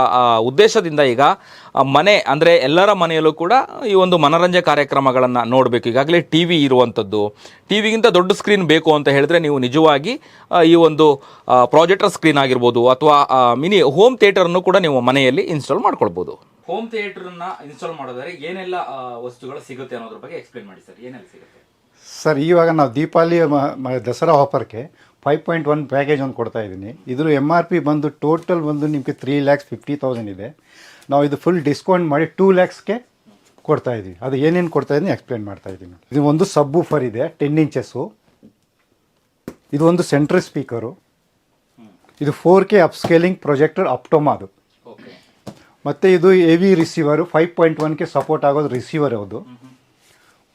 ಉದ್ದೇಶದಿಂದ ಈಗ ಮನೆ ಅಂದರೆ ಎಲ್ಲರ ಮನೆಯಲ್ಲೂ ಕೂಡ ಈ ಒಂದು ಮನೋರಂಜನೆ ಕಾರ್ಯಕ್ರಮಗಳನ್ನು ನೋಡಬೇಕು. ಈಗಾಗಲೇ ಟಿ ವಿ ಇರುವಂಥದ್ದು ಟಿ ವಿಗಿಂತ ದೊಡ್ಡ ಸ್ಕ್ರೀನ್ ಬೇಕು ಅಂತ ಹೇಳಿದ್ರೆ ನೀವು ನಿಜವಾಗಿ ಈ ಒಂದು ಪ್ರಾಜೆಕ್ಟರ್ ಸ್ಕ್ರೀನ್ ಆಗಿರ್ಬೋದು ಅಥವಾ ಮಿನಿ ಹೋಮ್ ಥಿಯೇಟರ್ನು ಕೂಡ ನೀವು ಮನೆಯಲ್ಲಿ ಇನ್ಸ್ಟಾಲ್ ಮಾಡ್ಕೊಳ್ಬೋದು. ಹೋಮ್ ಥಿಯೇಟರ್ನ ಇನ್ಸ್ಟಾಲ್ ಮಾಡೋದಾದ್ರೆ ಏನೆಲ್ಲ ವಸ್ತುಗಳು ಸಿಗುತ್ತೆ ಅನ್ನೋದ್ರ ಬಗ್ಗೆ ಎಕ್ಸ್ಪ್ಲೇನ್ ಮಾಡಿ ಸರ್. ಏನೆಲ್ಲ ಸಿಗುತ್ತೆ? ಸರ್ ಇವಾಗ ನಾವು ದೀಪಾವಳಿ ದಸರಾ ಆಫರ್ಗೆ ಫೈವ್ ಪಾಯಿಂಟ್ ಒನ್ ಪ್ಯಾಕೇಜ್ ಒಂದು ಕೊಡ್ತಾ ಇದ್ದೀನಿ. ಇದ್ರ ಎಂ ಆರ್ ಪಿ ಬಂದು ಟೋಟಲ್ ಬಂದು ನಿಮಗೆ ತ್ರೀ ಲ್ಯಾಕ್ಸ್ ಫಿಫ್ಟಿ ತೌಸಂಡ್ ಇದೆ. ನಾವು ಇದು ಫುಲ್ ಡಿಸ್ಕೌಂಟ್ ಮಾಡಿ ಟೂ ಲ್ಯಾಕ್ಸ್ಗೆ ಕೊಡ್ತಾ ಇದ್ದೀವಿ ಅದು ಏನೇನು ಕೊಡ್ತಾ ಇದ್ದೀನಿ ಎಕ್ಸ್ಪ್ಲೇನ್ ಮಾಡ್ತಾ ಇದ್ದೀನಿ ಇದು ಒಂದು ಸಬ್ ಫರ್ ಇದೆ ಟೆನ್ ಇಂಚಸ್ಸು ಇದು ಒಂದು ಸೆಂಟ್ರಲ್ ಸ್ಪೀಕರು ಇದು four K up scaling projector ಅಪ್ಟೋಮಾದು ಅದು ಮತ್ತು ಇದು A V receiver five point ಒನ್ಗೆ support ಆಗೋದು ರಿಸೀವರ್ ಅದು.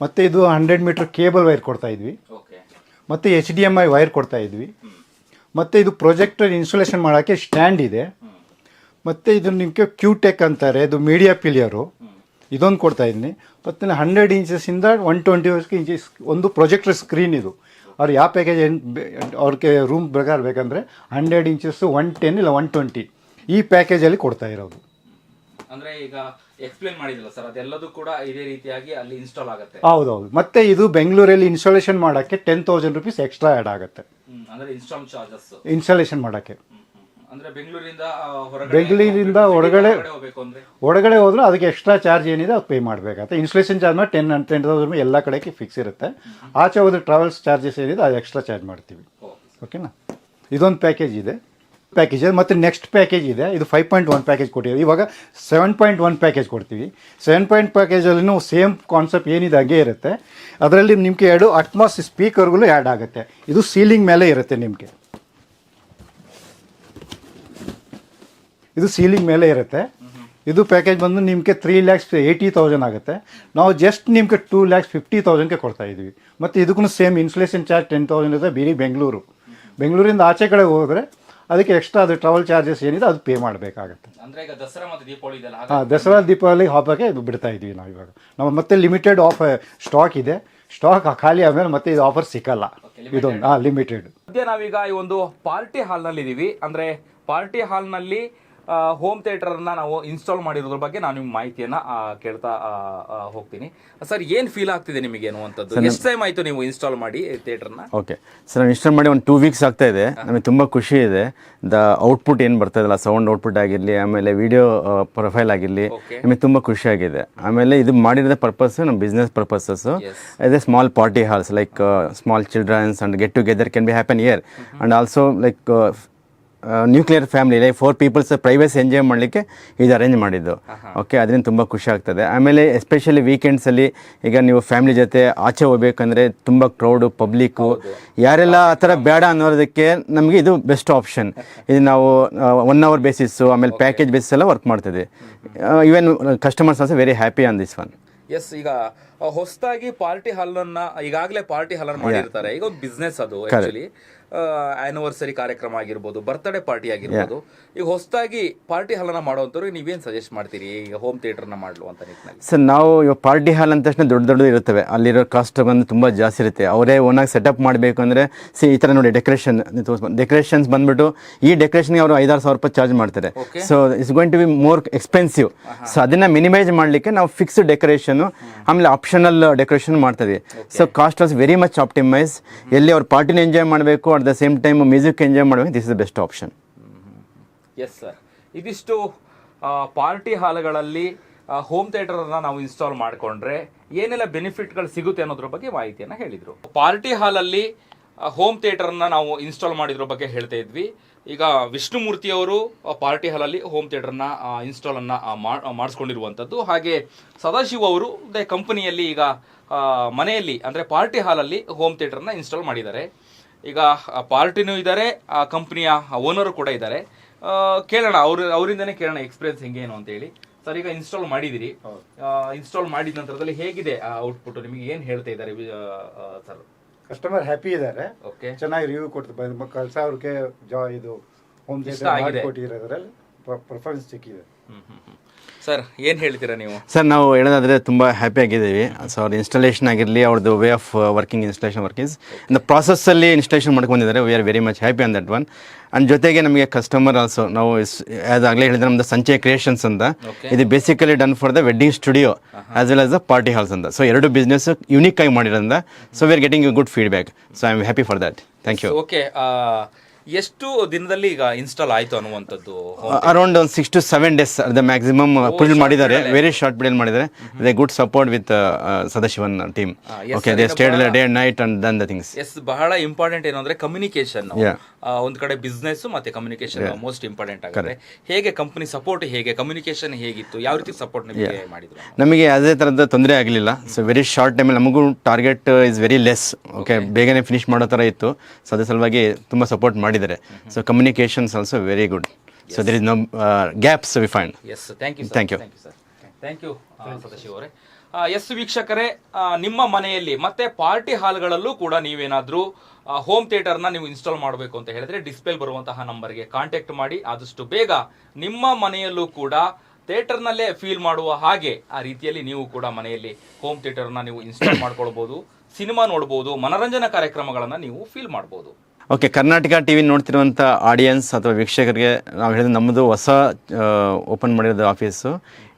ಮತ್ತು ಇದು ಹಂಡ್ರೆಡ್ ಮೀಟರ್ ಕೇಬಲ್ ವೈರ್ ಕೊಡ್ತಾ ಇದ್ವಿ. ಮತ್ತು H D M I wire ಕೊಡ್ತಾ ಇದ್ವಿ. ಮತ್ತು ಇದು ಪ್ರೊಜೆಕ್ಟರ್ ಇನ್ಸ್ಟಾಲೇಷನ್ ಮಾಡೋಕ್ಕೆ ಸ್ಟ್ಯಾಂಡ್ ಇದೆ. ಮತ್ತು ಇದು ನಿಮಗೆ ಕ್ಯೂಟೆಕ್ ಅಂತಾರೆ ಇದು ಮೀಡಿಯಾ ಪಿಲಿಯರು ಇದೊಂದು ಕೊಡ್ತಾ ಇದ್ದೀನಿ ಮತ್ತು ಹಂಡ್ರೆಡ್ ಇಂಚಸ್ಸಿಂದ ಒನ್ ಟ್ವೆಂಟಿ ಇಂಚಸ್ ಒಂದು ಪ್ರೊಜೆಕ್ಟರ್ ಸ್ಕ್ರೀನ್ ಇದು. ಅವ್ರು ಯಾವ ಪ್ಯಾಕೇಜ್ ಏನು ಅವ್ರಿಗೆ ರೂಮ್ ಪ್ರಕಾರ ಬೇಕಂದರೆ ಹಂಡ್ರೆಡ್ ಇಂಚಸ್ಸು ಒನ್ ಟೆನ್ ಇಲ್ಲ ಒನ್ ಟ್ವೆಂಟಿ ಈ ಪ್ಯಾಕೇಜಲ್ಲಿ ಕೊಡ್ತಾ ಇರೋದು. ಅಂದ್ರೆ ಈಗ ಎಕ್ಸ್ಪ್ಲೇನ್ ಮಾಡಿದಿಲ್ಲ ಸರ್ ಅದೆಲ್ಲದೂ ಕೂಡ ಇದೇ ರೀತಿಯಾಗಿ ಅಲ್ಲಿ ಇನ್ಸ್ಟಾಲ್ ಆಗುತ್ತೆ. ಹೌದೌದು. ಮತ್ತೆ ಇದು ಬೆಂಗಳೂರಲ್ಲಿ ಇನ್ಸ್ಟಾಲೇಷನ್ ಮಾಡೋಕ್ಕೆ ten thousand rupees extra add ಆಗುತ್ತೆ. ಅಂದ್ರೆ ಇನ್ಸ್ಟಾಲ್ ಚಾರ್ಜಸ್ ಇನ್ಸ್ಟಾಲೇಷನ್ ಮಾಡೋಕ್ಕೆ. ಅಂದ್ರೆ ಬೆಂಗಳೂರಿಂದ ಹೊರಗಡೆ ಬೆಂಗಳೂರಿಂದ ಹೊರಗಡೆ ಹೋಗ್ಬೇಕು ಅಂದ್ರೆ? ಹೊರಗಡೆ ಹೋದ್ರೆ ಅದಕ್ಕೆ ಎಕ್ಸ್ಟ್ರಾ ಚಾರ್ಜ್ ಏನಿದೆ ಅದು ಪೇ ಮಾಡಬೇಕಾಗುತ್ತೆ. ಇನ್ಸ್ಟಾಲೇಷನ್ ಚಾರ್ಜ್ ಮೇಲೆ ಟೆನ್ ಟೆನ್ ತೌಸಂಡ್ ಎಲ್ಲ ಕಡೆಗೆ ಫಿಕ್ಸ್ ಇರುತ್ತೆ. ಆಚೆ ಹೋದ್ರೆ ಟ್ರಾವೆಲ್ಸ್ ಚಾರ್ಜಸ್ ಏನಿದೆ ಅದು ಎಕ್ಸ್ಟ್ರಾ ಚಾರ್ಜ್ ಮಾಡ್ತೀವಿ. ಓಕೆನಾ ಇದೊಂದು ಪ್ಯಾಕೇಜ್ ಇದೆ. ಪ್ಯಾಕೇಜ್ ಮತ್ತು ನೆಕ್ಸ್ಟ್ ಪ್ಯಾಕೇಜ್ ಇದೆ. ಇದು ಫೈವ್ ಪಾಯಿಂಟ್ ಒನ್ ಪ್ಯಾಕೇಜ್ ಕೊಟ್ಟಿದ್ದೀವಿ. ಇವಾಗ ಸೆವೆನ್ ಪಾಯಿಂಟ್ ಒನ್ ಪ್ಯಾಕೇಜ್ ಕೊಡ್ತೀವಿ. ಸೆವೆನ್ ಪಾಯಿಂಟ್ ಪ್ಯಾಕೇಜಲ್ಲಿ ಸೇಮ್ ಕಾನ್ಸೆಪ್ಟ್ ಏನಿದೆ ಹಾಗೆ ಇರುತ್ತೆ. ಅದರಲ್ಲಿ ನಿಮಗೆ ಎರಡು ಅಟ್ಮಾಸ್ ಸ್ಪೀಕರ್ಗಳು ಆ್ಯಡ್ ಆಗುತ್ತೆ. ಇದು ಸೀಲಿಂಗ್ ಮೇಲೆ ಇರುತ್ತೆ ನಿಮಗೆ. ಇದು ಸೀಲಿಂಗ್ ಮೇಲೆ ಇರುತ್ತೆ. ಇದು ಪ್ಯಾಕೇಜ್ ಬಂದು ನಿಮಗೆ ತ್ರೀ ಲ್ಯಾಕ್ಸ್ ಏಯ್ಟಿ ತೌಸಂಡ್ ಆಗುತ್ತೆ. ನಾವು ಜಸ್ಟ್ ನಿಮಗೆ ಟೂ ಲ್ಯಾಕ್ಸ್ ಫಿಫ್ಟಿ ತೌಸಂಡ್ಗೆ ಕೊಡ್ತಾ ಇದ್ದೀವಿ ಮತ್ತು ಇದಕ್ಕೂ same insulation charge ten thousand ಇದೆ ಬೇರೆ ಬೆಂಗಳೂರು. ಬೆಂಗಳೂರಿಂದ ಆಚೆ ಕಡೆ ಹೋದರೆ ಅದಕ್ಕೆ ಎಕ್ಸ್ಟ್ರಾ ಅದು ಟ್ರಾವೆಲ್ ಚಾರ್ಜಸ್ ಏನಿದೆ ಅದು ಪೇ ಮಾಡಬೇಕಾಗುತ್ತೆ. ಅಂದ್ರೆ ಈಗ ದಸರಾ ಮತ್ತು ದೀಪಾವಳಿ ಇದೆಲ್ಲ ಹಾಂ ದಸರಾ ದೀಪಾವಳಿ ಹಬ್ಬಕ್ಕೆ ಇದು ಬಿಡ್ತಾ ಇದ್ದೀವಿ ನಾವು ಇವಾಗ. ನಾವು ಮತ್ತೆ ಲಿಮಿಟೆಡ್ ಆಫ್ ಸ್ಟಾಕ್ ಇದೆ. ಸ್ಟಾಕ್ ಖಾಲಿ ಆದಮೇಲೆ ಮತ್ತೆ ಇದು ಆಫರ್ ಸಿಕ್ಕಲ್ಲ. ಇದೊಂದು ಹಾಂ ಲಿಮಿಟೆಡ್ ಮತ್ತೆ ನಾವೀಗ ಈ ಒಂದು ಪಾರ್ಟಿ ಹಾಲ್ನಲ್ಲಿ ಇದ್ದೀವಿ ಇದೀವಿ ಅಂದ್ರೆ ಪಾರ್ಟಿ ಹಾಲ್ನಲ್ಲಿ ಹೋಮ್ ಥಿಯೇಟರ್ ಅನ್ನ ನಾವು ಇನ್ಸ್ಟಾಲ್ ಮಾಡಿರೋದ್ರ ಬಗ್ಗೆ ನಾನು ನಿಮ್ಗೆ ಮಾಹಿತಿಯನ್ನ ಕೇಳ್ತಾ ಹೋಗ್ತೀನಿ. ಸರ್ ಏನ್ ಫೀಲ್ ಆಗ್ತಿದೆ ನಿಮಗೆ ಅನ್ನುವಂಥದ್ದು? ಎಷ್ಟು ಟೈಮ್ ಆಯ್ತು ನೀವು ಇನ್ಸ್ಟಾಲ್ ಮಾಡಿ ಥಿಯೇಟರ್ನ ಓಕೆ ಸರ್ ನಾನು ಇನ್ಸ್ಟಾಲ್ ಮಾಡಿ ಒಂದು ಟೂ ವೀಕ್ಸ್ ಆಗ್ತಾ ಇದೆ. ನಮಗೆ ತುಂಬ ಖುಷಿ ಇದೆ. ದ ಔಟ್ಪುಟ್ ಏನು ಬರ್ತಾ ಇದಲ್ಲ ಸೌಂಡ್ ಔಟ್ಪುಟ್ ಆಗಿರಲಿ ಆಮೇಲೆ ವಿಡಿಯೋ ಪ್ರೊಫೈಲ್ ಆಗಿರಲಿ ನಿಮಗೆ ತುಂಬ ಖುಷಿಯಾಗಿದೆ ಆಮೇಲೆ ಇದು ಮಾಡಿರೋದ ಪರ್ಪಸ್ ನಮ್ಮ business purposes Yes. Yes a small party halls like small childrens and get together can be happen here and also like nuclear family like four peoples privacy enjoy ಮಾಡಲಿಕ್ಕೆ ಇದು ಅರೇಂಜ್ ಮಾಡಿದ್ದು. ಓಕೆ ಅದರಿಂದ ತುಂಬ ಖುಷಿ ಆಗ್ತದೆ. ಆಮೇಲೆ especially ವೀಕೆಂಡ್ಸಲ್ಲಿ ಈಗ ನೀವು ಫ್ಯಾಮಿಲಿ ಜೊತೆ ಆಚೆ ಹೋಗ್ಬೇಕಂದ್ರೆ ತುಂಬ ಕ್ರೌಡು ಪಬ್ಲಿಕ್ಕು ಯಾರೆಲ್ಲ ಆ ಥರ ಬೇಡ ಅನ್ನೋದಕ್ಕೆ ನಮಗೆ ಇದು ಬೆಸ್ಟ್ ಆಪ್ಷನ್ *laughs* ಇದು ನಾವು ಒನ್ ಅವರ್ ಬೇಸಿಸ್ಸು ಆಮೇಲೆ ಪ್ಯಾಕೇಜ್ ಬೇಸಿಸ್ ಎಲ್ಲ ವರ್ಕ್ ಮಾಡ್ತದೆ. Even customers also very happy on this one yes ಈಗ ಹೊಸದಾಗಿ ಪಾರ್ಟಿ ಹಾಲ್ ಅನ್ನ ಈಗಾಗಲೇ ಪಾರ್ಟಿ ಹಾಲ್ ಅನ್ನ ಮಾಡಿರ್ತಾರೆ. ಈಗ ಒಂದು ಬಿಸ್ನೆಸ್ ಅದು ಆಕ್ಚುಲಿ ಆನಿವರ್ಸರಿ ಕಾರ್ಯಕ್ರಮ ಆಗಿರ್ಬೋದು ಬರ್ತ್ಡೇ ಪಾರ್ಟಿ ಆಗಿರ್ಬೋದು ಈಗ ಹೊಸದಾಗಿ ಪಾರ್ಟಿ ಹಾಲ್ ಅನ್ನ ಮಾಡುವಂತವ್ರಿಗೆ ನೀವೇನ್ ಸಜೆಸ್ಟ್ ಮಾಡ್ತೀರಿ? ಈಗ ಹೋಮ್ ಥಿಯೇಟರ್ನ ಮಾಡ್ಲು ಅಂತ ನಿಟ್ಟಿನಲ್ಲಿ. ಸರ್ ನಾವು ಇವಾಗ ಪಾರ್ಟಿ ಹಾಲ್ ಅಂದ ತಕ್ಷಣ ದೊಡ್ಡ ದೊಡ್ಡದು ಇರುತ್ತವೆ. ಅಲ್ಲಿರೋ ಕಾಸ್ಟ್ ಬಂದು ತುಂಬ ಜಾಸ್ತಿ ಇರುತ್ತೆ. ಅವರೇ ಓನಾಗಿ ಸೆಟಪ್ ಮಾಡಬೇಕು ಅಂದರೆ ಸಿ ಈ ಥರ ನೋಡಿ ಡೆಕೋರೇಷನ್ ಡೆಕೋರೇಷನ್ಸ್ ಬಂದ್ಬಿಟ್ಟು ಈ ಡೆಕೋರೇಷನ್ಗೆ ಅವರು ಐದಾರು ಸಾವಿರ ರೂಪಾಯಿ ಚಾರ್ಜ್ ಮಾಡ್ತಾರೆ. So it's going to be more expensive so ಅದನ್ನ ಮಿನಿಮೈಸ್ ಮಾಡಲಿಕ್ಕೆ ನಾವು ಫಿಕ್ಸ್ಡ್ ಡೆಕೋರೇಷನ್ ಆಮೇಲೆ ಆಪ್ಷನಲ್ ಡೆಕೋರೇಷನ್ ಮಾಡ್ತೀವಿ so cost was very much optimise ಎಲ್ಲಿ ಅವ್ರ ಪಾರ್ಟಿನ ಎಂಜಾಯ್ ಮಾಡಬೇಕು at the same time music enjoy ಮಾಡಬೇಕು this is the best option yes sir ಇದಿಷ್ಟು ಪಾರ್ಟಿ ಹಾಲ್ಗಳಲ್ಲಿ ಹೋಮ್ ಥಿಯೇಟರ್ ಅನ್ನ ನಾವು ಇನ್ಸ್ಟಾಲ್ ಮಾಡಿಕೊಂಡ್ರೆ ಏನೆಲ್ಲ ಬೆನಿಫಿಟ್ಗಳು ಸಿಗುತ್ತೆ ಅನ್ನೋದ್ರ ಬಗ್ಗೆ ಮಾಹಿತಿಯನ್ನು ಹೇಳಿದರು. ಪಾರ್ಟಿ ಹಾಲಲ್ಲಿ ಹೋಮ್ ಥಿಯೇಟರ್ ಅನ್ನ ನಾವು ಇನ್ಸ್ಟಾಲ್ ಮಾಡಿದ್ರ ಬಗ್ಗೆ ಹೇಳ್ತಾ ಇದ್ವಿ. ಈಗ ವಿಷ್ಣುಮೂರ್ತಿ ಅವರು ಪಾರ್ಟಿ ಹಾಲಲ್ಲಿ ಹೋಮ್ ಥಿಯೇಟರ್ನ ಇನ್ಸ್ಟಾಲನ್ನು ಮಾಡಿಸ್ಕೊಂಡಿರುವಂಥದ್ದು ಹಾಗೆ ಸದಾಶಿವ ಅವರು ಕಂಪನಿಯಲ್ಲಿ ಈಗ ಮನೆಯಲ್ಲಿ, ಅಂದರೆ ಪಾರ್ಟಿ ಹಾಲಲ್ಲಿ ಹೋಮ್ ಥಿಯೇಟರ್ನ ಇನ್ಸ್ಟಾಲ್ ಮಾಡಿದ್ದಾರೆ. ಈಗ ಪಾರ್ಟಿನೂ ಇದ್ದಾರೆ ಆ ಕಂಪ್ನಿಯ ಓನರು ಕೂಡ ಇದ್ದಾರೆ ಕೇಳೋಣ ಅವ್ರ ಅವರಿಂದನೇ ಕೇಳೋಣ ಎಕ್ಸ್ಪೀರಿಯನ್ಸ್ ಹೆಂಗೇನು ಅಂತ ಹೇಳಿ. ಸರ್ ಈಗ ಇನ್ಸ್ಟಾಲ್ ಮಾಡಿದಿರಿ. ಇನ್ಸ್ಟಾಲ್ ಮಾಡಿದ ನಂತರದಲ್ಲಿ ಹೇಗಿದೆ ಆ ಔಟ್ಪುಟ್ ನಿಮಗೆ ಏನು ಹೇಳ್ತಾ ಇದ್ದಾರೆ ಸರ್? ಕಸ್ಟಮರ್ ಹ್ಯಾಪಿ ಇದ್ದಾರೆ. ಓಕೆ ಚೆನ್ನಾಗಿ ರಿವ್ಯೂ ಕೊಡ್ತಾರೆ ಕಳ್ಸ ಅವ್ರಿಗೆ ಜಾ ಇದು ಹೋಮ್ ಥಿಯೇಟರ್ ಆಗಿದೆ. ಪರ್ಫಾರ್ಮೆನ್ಸ್ ಸಿಕ್ಕಿದೆ ಸರ್ ಏನು ಹೇಳ್ತೀರಾ ನೀವು? ಸರ್ ನಾವು ಹೇಳೋದಾದರೆ ತುಂಬ ಹ್ಯಾಪಿ ಆಗಿದ್ದೀವಿ. ಸೊ ಅವ್ರ ಇನ್ಸ್ಟಾಲೇಷನ್ ಆಗಿರಲಿ ಅವ್ರದ್ದು way of working installation work is the ಪ್ರಾಸೆಸ್ಸಲ್ಲಿ installation ಮಾಡ್ಕೊಂಡಿದ್ದಾರೆ we are very much happy on that one and ಜೊತೆಗೆ ನಮಗೆ ಕಸ್ಟಮರ್ ಆಲ್ಸೋ ನಾವು ಆಗಲೇ ಹೇಳಿದ್ರೆ ನಮ್ಮದು ಸಂಚಯ ಕ್ರಿಯೇಷನ್ಸ್ ಅಂತ. ಇದು basically done for the wedding studio as well as the party halls ಅಂತ. ಸೊ ಎರಡು ಬಿಸ್ನೆಸ್ ಯುನೀಕ್ ಆಗಿ ಮಾಡಿರೋದ್ರಿಂದ so we are getting you good feedback so I am happy for that thank you okay ಎಷ್ಟು ದಿನದಲ್ಲಿ ಈಗ install ಆಯ್ತು ಅನ್ನುವಂಥದ್ದು around ಒಂದು six to seven days the maximum full ಮಾಡಿದ್ದಾರೆ. ವೆರಿ ಶಾರ್ಟ್ ಪೀರಿಯಡ್ ಮಾಡಿದ್ದಾರೆ. They good support with Sadashivan team okay they stayed day and night and then the things yes ಬಹಳ important ಏನು ಅಂದ್ರೆ ಕಮ್ಯುನಿಕೇಶನ್. ಒಂದ್ ಕಡೆ ಬಿಸ್ನೆಸ್ ಮತ್ತೆ communication most important ಆಗುತ್ತೆ. ಹೇಗೆ ಕಂಪನಿ ಸಪೋರ್ಟ್ ಹೇಗೆ ಕಮ್ಯುನಿಕೇಶನ್ ಹೇಗಿತ್ತು ಯಾವ ರೀತಿ ಸಪೋರ್ಟ್ ನಿಮಗೆ ಮಾಡಿದ್ರು? ನಮಗೆ ಅದೇ ತರದ ತೊಂದರೆ ಆಗಲಿಲ್ಲ. ಸೊ ವೆರಿ ಶಾರ್ಟ್ ಟೈಮಲ್ಲಿ ನಮಗೂ target is very less okay ಬೇಗನೆ ಫಿನಿಶ್ ಮಾಡೋ ತರ ಇತ್ತು. ಸೊ ಅದ್ರ ಸಲುವಾಗಿ ತುಂಬಾ ಸಪೋರ್ಟ್ ಮಾಡಿದ್ದಾರೆ. So communications also very good so there is no gaps we find yes thank you. Thank you sir thank you Sadashiva ಅವರೇ. ಎಸ್ ವೀಕ್ಷಕರೇ ಆ, ನಿಮ್ಮ ಮನೆಯಲ್ಲಿ ಮತ್ತೆ ಪಾರ್ಟಿ ಹಾಲ್ಗಳಲ್ಲೂ ಕೂಡ ನೀವೇನಾದ್ರೂ ಹೋಮ್ ಥಿಯೇಟರ್ನ ನೀವು ಇನ್ಸ್ಟಾಲ್ ಮಾಡಬೇಕು ಅಂತ ಹೇಳಿದ್ರೆ ಡಿಸ್ಪ್ಲೇ ಬರುವಂತಹ ನಂಬರ್ಗೆ ಕಾಂಟ್ಯಾಕ್ಟ್ ಮಾಡಿ. ಆದಷ್ಟು ಬೇಗ ನಿಮ್ಮ ಮನೆಯಲ್ಲೂ ಕೂಡ ಥಿಯೇಟರ್ನಲ್ಲೇ ಫೀಲ್ ಮಾಡುವ ಹಾಗೆ ಆ ರೀತಿಯಲ್ಲಿ ನೀವು ಕೂಡ ಮನೆಯಲ್ಲಿ ಹೋಮ್ ಥಿಯೇಟರ್ನ ನೀವು ಇನ್ಸ್ಟಾಲ್ ಮಾಡ್ಕೊಳ್ಬೋದು ಸಿನಿಮಾ ನೋಡ್ಬೋದು ಮನರಂಜನಾ ಕಾರ್ಯಕ್ರಮಗಳನ್ನ ನೀವು ಫೀಲ್ ಮಾಡ್ಬೋದು. ಓಕೆ ಕರ್ನಾಟಕ ಟಿ ವಿ ನೋಡ್ತಿರುವಂಥ ಆಡಿಯನ್ಸ್ ಅಥವಾ ವೀಕ್ಷಕರಿಗೆ ನಾವು ಹೇಳಿದ ನಮ್ಮದು ಹೊಸ ಓಪನ್ ಮಾಡಿರೋದು ಆಫೀಸು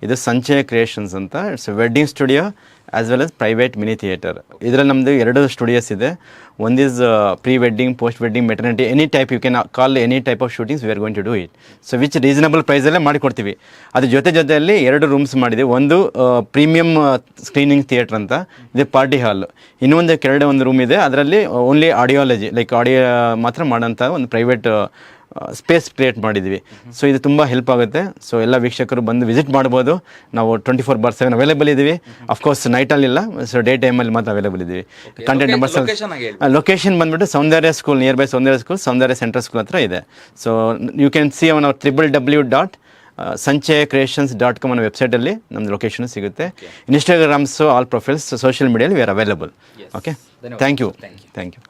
ಇದು ಸಂಚಯ ಕ್ರಿಯೇಷನ್ಸ್ ಅಂತ. It's wedding studio as well as private mini theatre ಇದರಲ್ಲಿ ನಮ್ಮದು ಎರಡು ಸ್ಟುಡಿಯೋಸ್ ಇದೆ. One is pre wedding post wedding maternity any type you can call any type of shootings we are going to do it so which reasonable ಪ್ರೈಸಲ್ಲೇ ಮಾಡಿಕೊಡ್ತೀವಿ. ಅದ್ರ ಜೊತೆ ಜೊತೆಯಲ್ಲಿ ಎರಡು rooms ಮಾಡಿದೆ. ಒಂದು ಪ್ರೀಮಿಯಂ ಸ್ಕ್ರೀನಿಂಗ್ ಥಿಯೇಟರ್ ಅಂತ. ಇದು ಪಾರ್ಟಿ ಹಾಲ್ ಇನ್ನೊಂದು ಕೆರಡೆ ಒಂದು ರೂಮ್ ಇದೆ. ಅದರಲ್ಲಿ ಓನ್ಲಿ ಆಡಿಯಾಲಜಿ ಲೈಕ್ ಆಡಿಯೋ ಮಾತ್ರ ಮಾಡೋಂಥ ಒಂದು ಪ್ರೈವೇಟ್ ಸ್ಪೇಸ್ ಕ್ರಿಯೇಟ್ ಮಾಡಿದ್ವಿ. ಸೊ ಇದು ತುಂಬ ಹೆಲ್ಪ್ ಆಗುತ್ತೆ. ಸೊ ಎಲ್ಲ ವೀಕ್ಷಕರು ಬಂದು ವಿಸಿಟ್ ಮಾಡ್ಬೋದು. ನಾವು twenty four bar seven available ಇದ್ದೀವಿ ಅಫ್ಕೋರ್ಸ್ ನೈಟಲ್ಲಿಲ್ಲ ಸೊ ಡೇ ಟೈಮಲ್ಲಿ ಮಾತ್ರ ಅವೈಲೇಬಲ್ ಇದ್ದೀವಿ. Content numbers. ಲೊಕೇಶನ್ ಬಂದ್ಬಿಟ್ಟು Soundarya school nearby Soundarya school Soundarya central school ಹತ್ರ ಇದೆ. So you can see on triple W dot Sanchaya Creations dot com ಅನ್ನೋ ವೆಬ್ಸೈಟಲ್ಲಿ ನಮ್ಮದು ಲೊಕೇಶನ್ ಸಿಗುತ್ತೆ. Instagrams all profiles social ಮೀಡಿಯಲ್ಲಿ we are available. Okay. Thank you. Thank you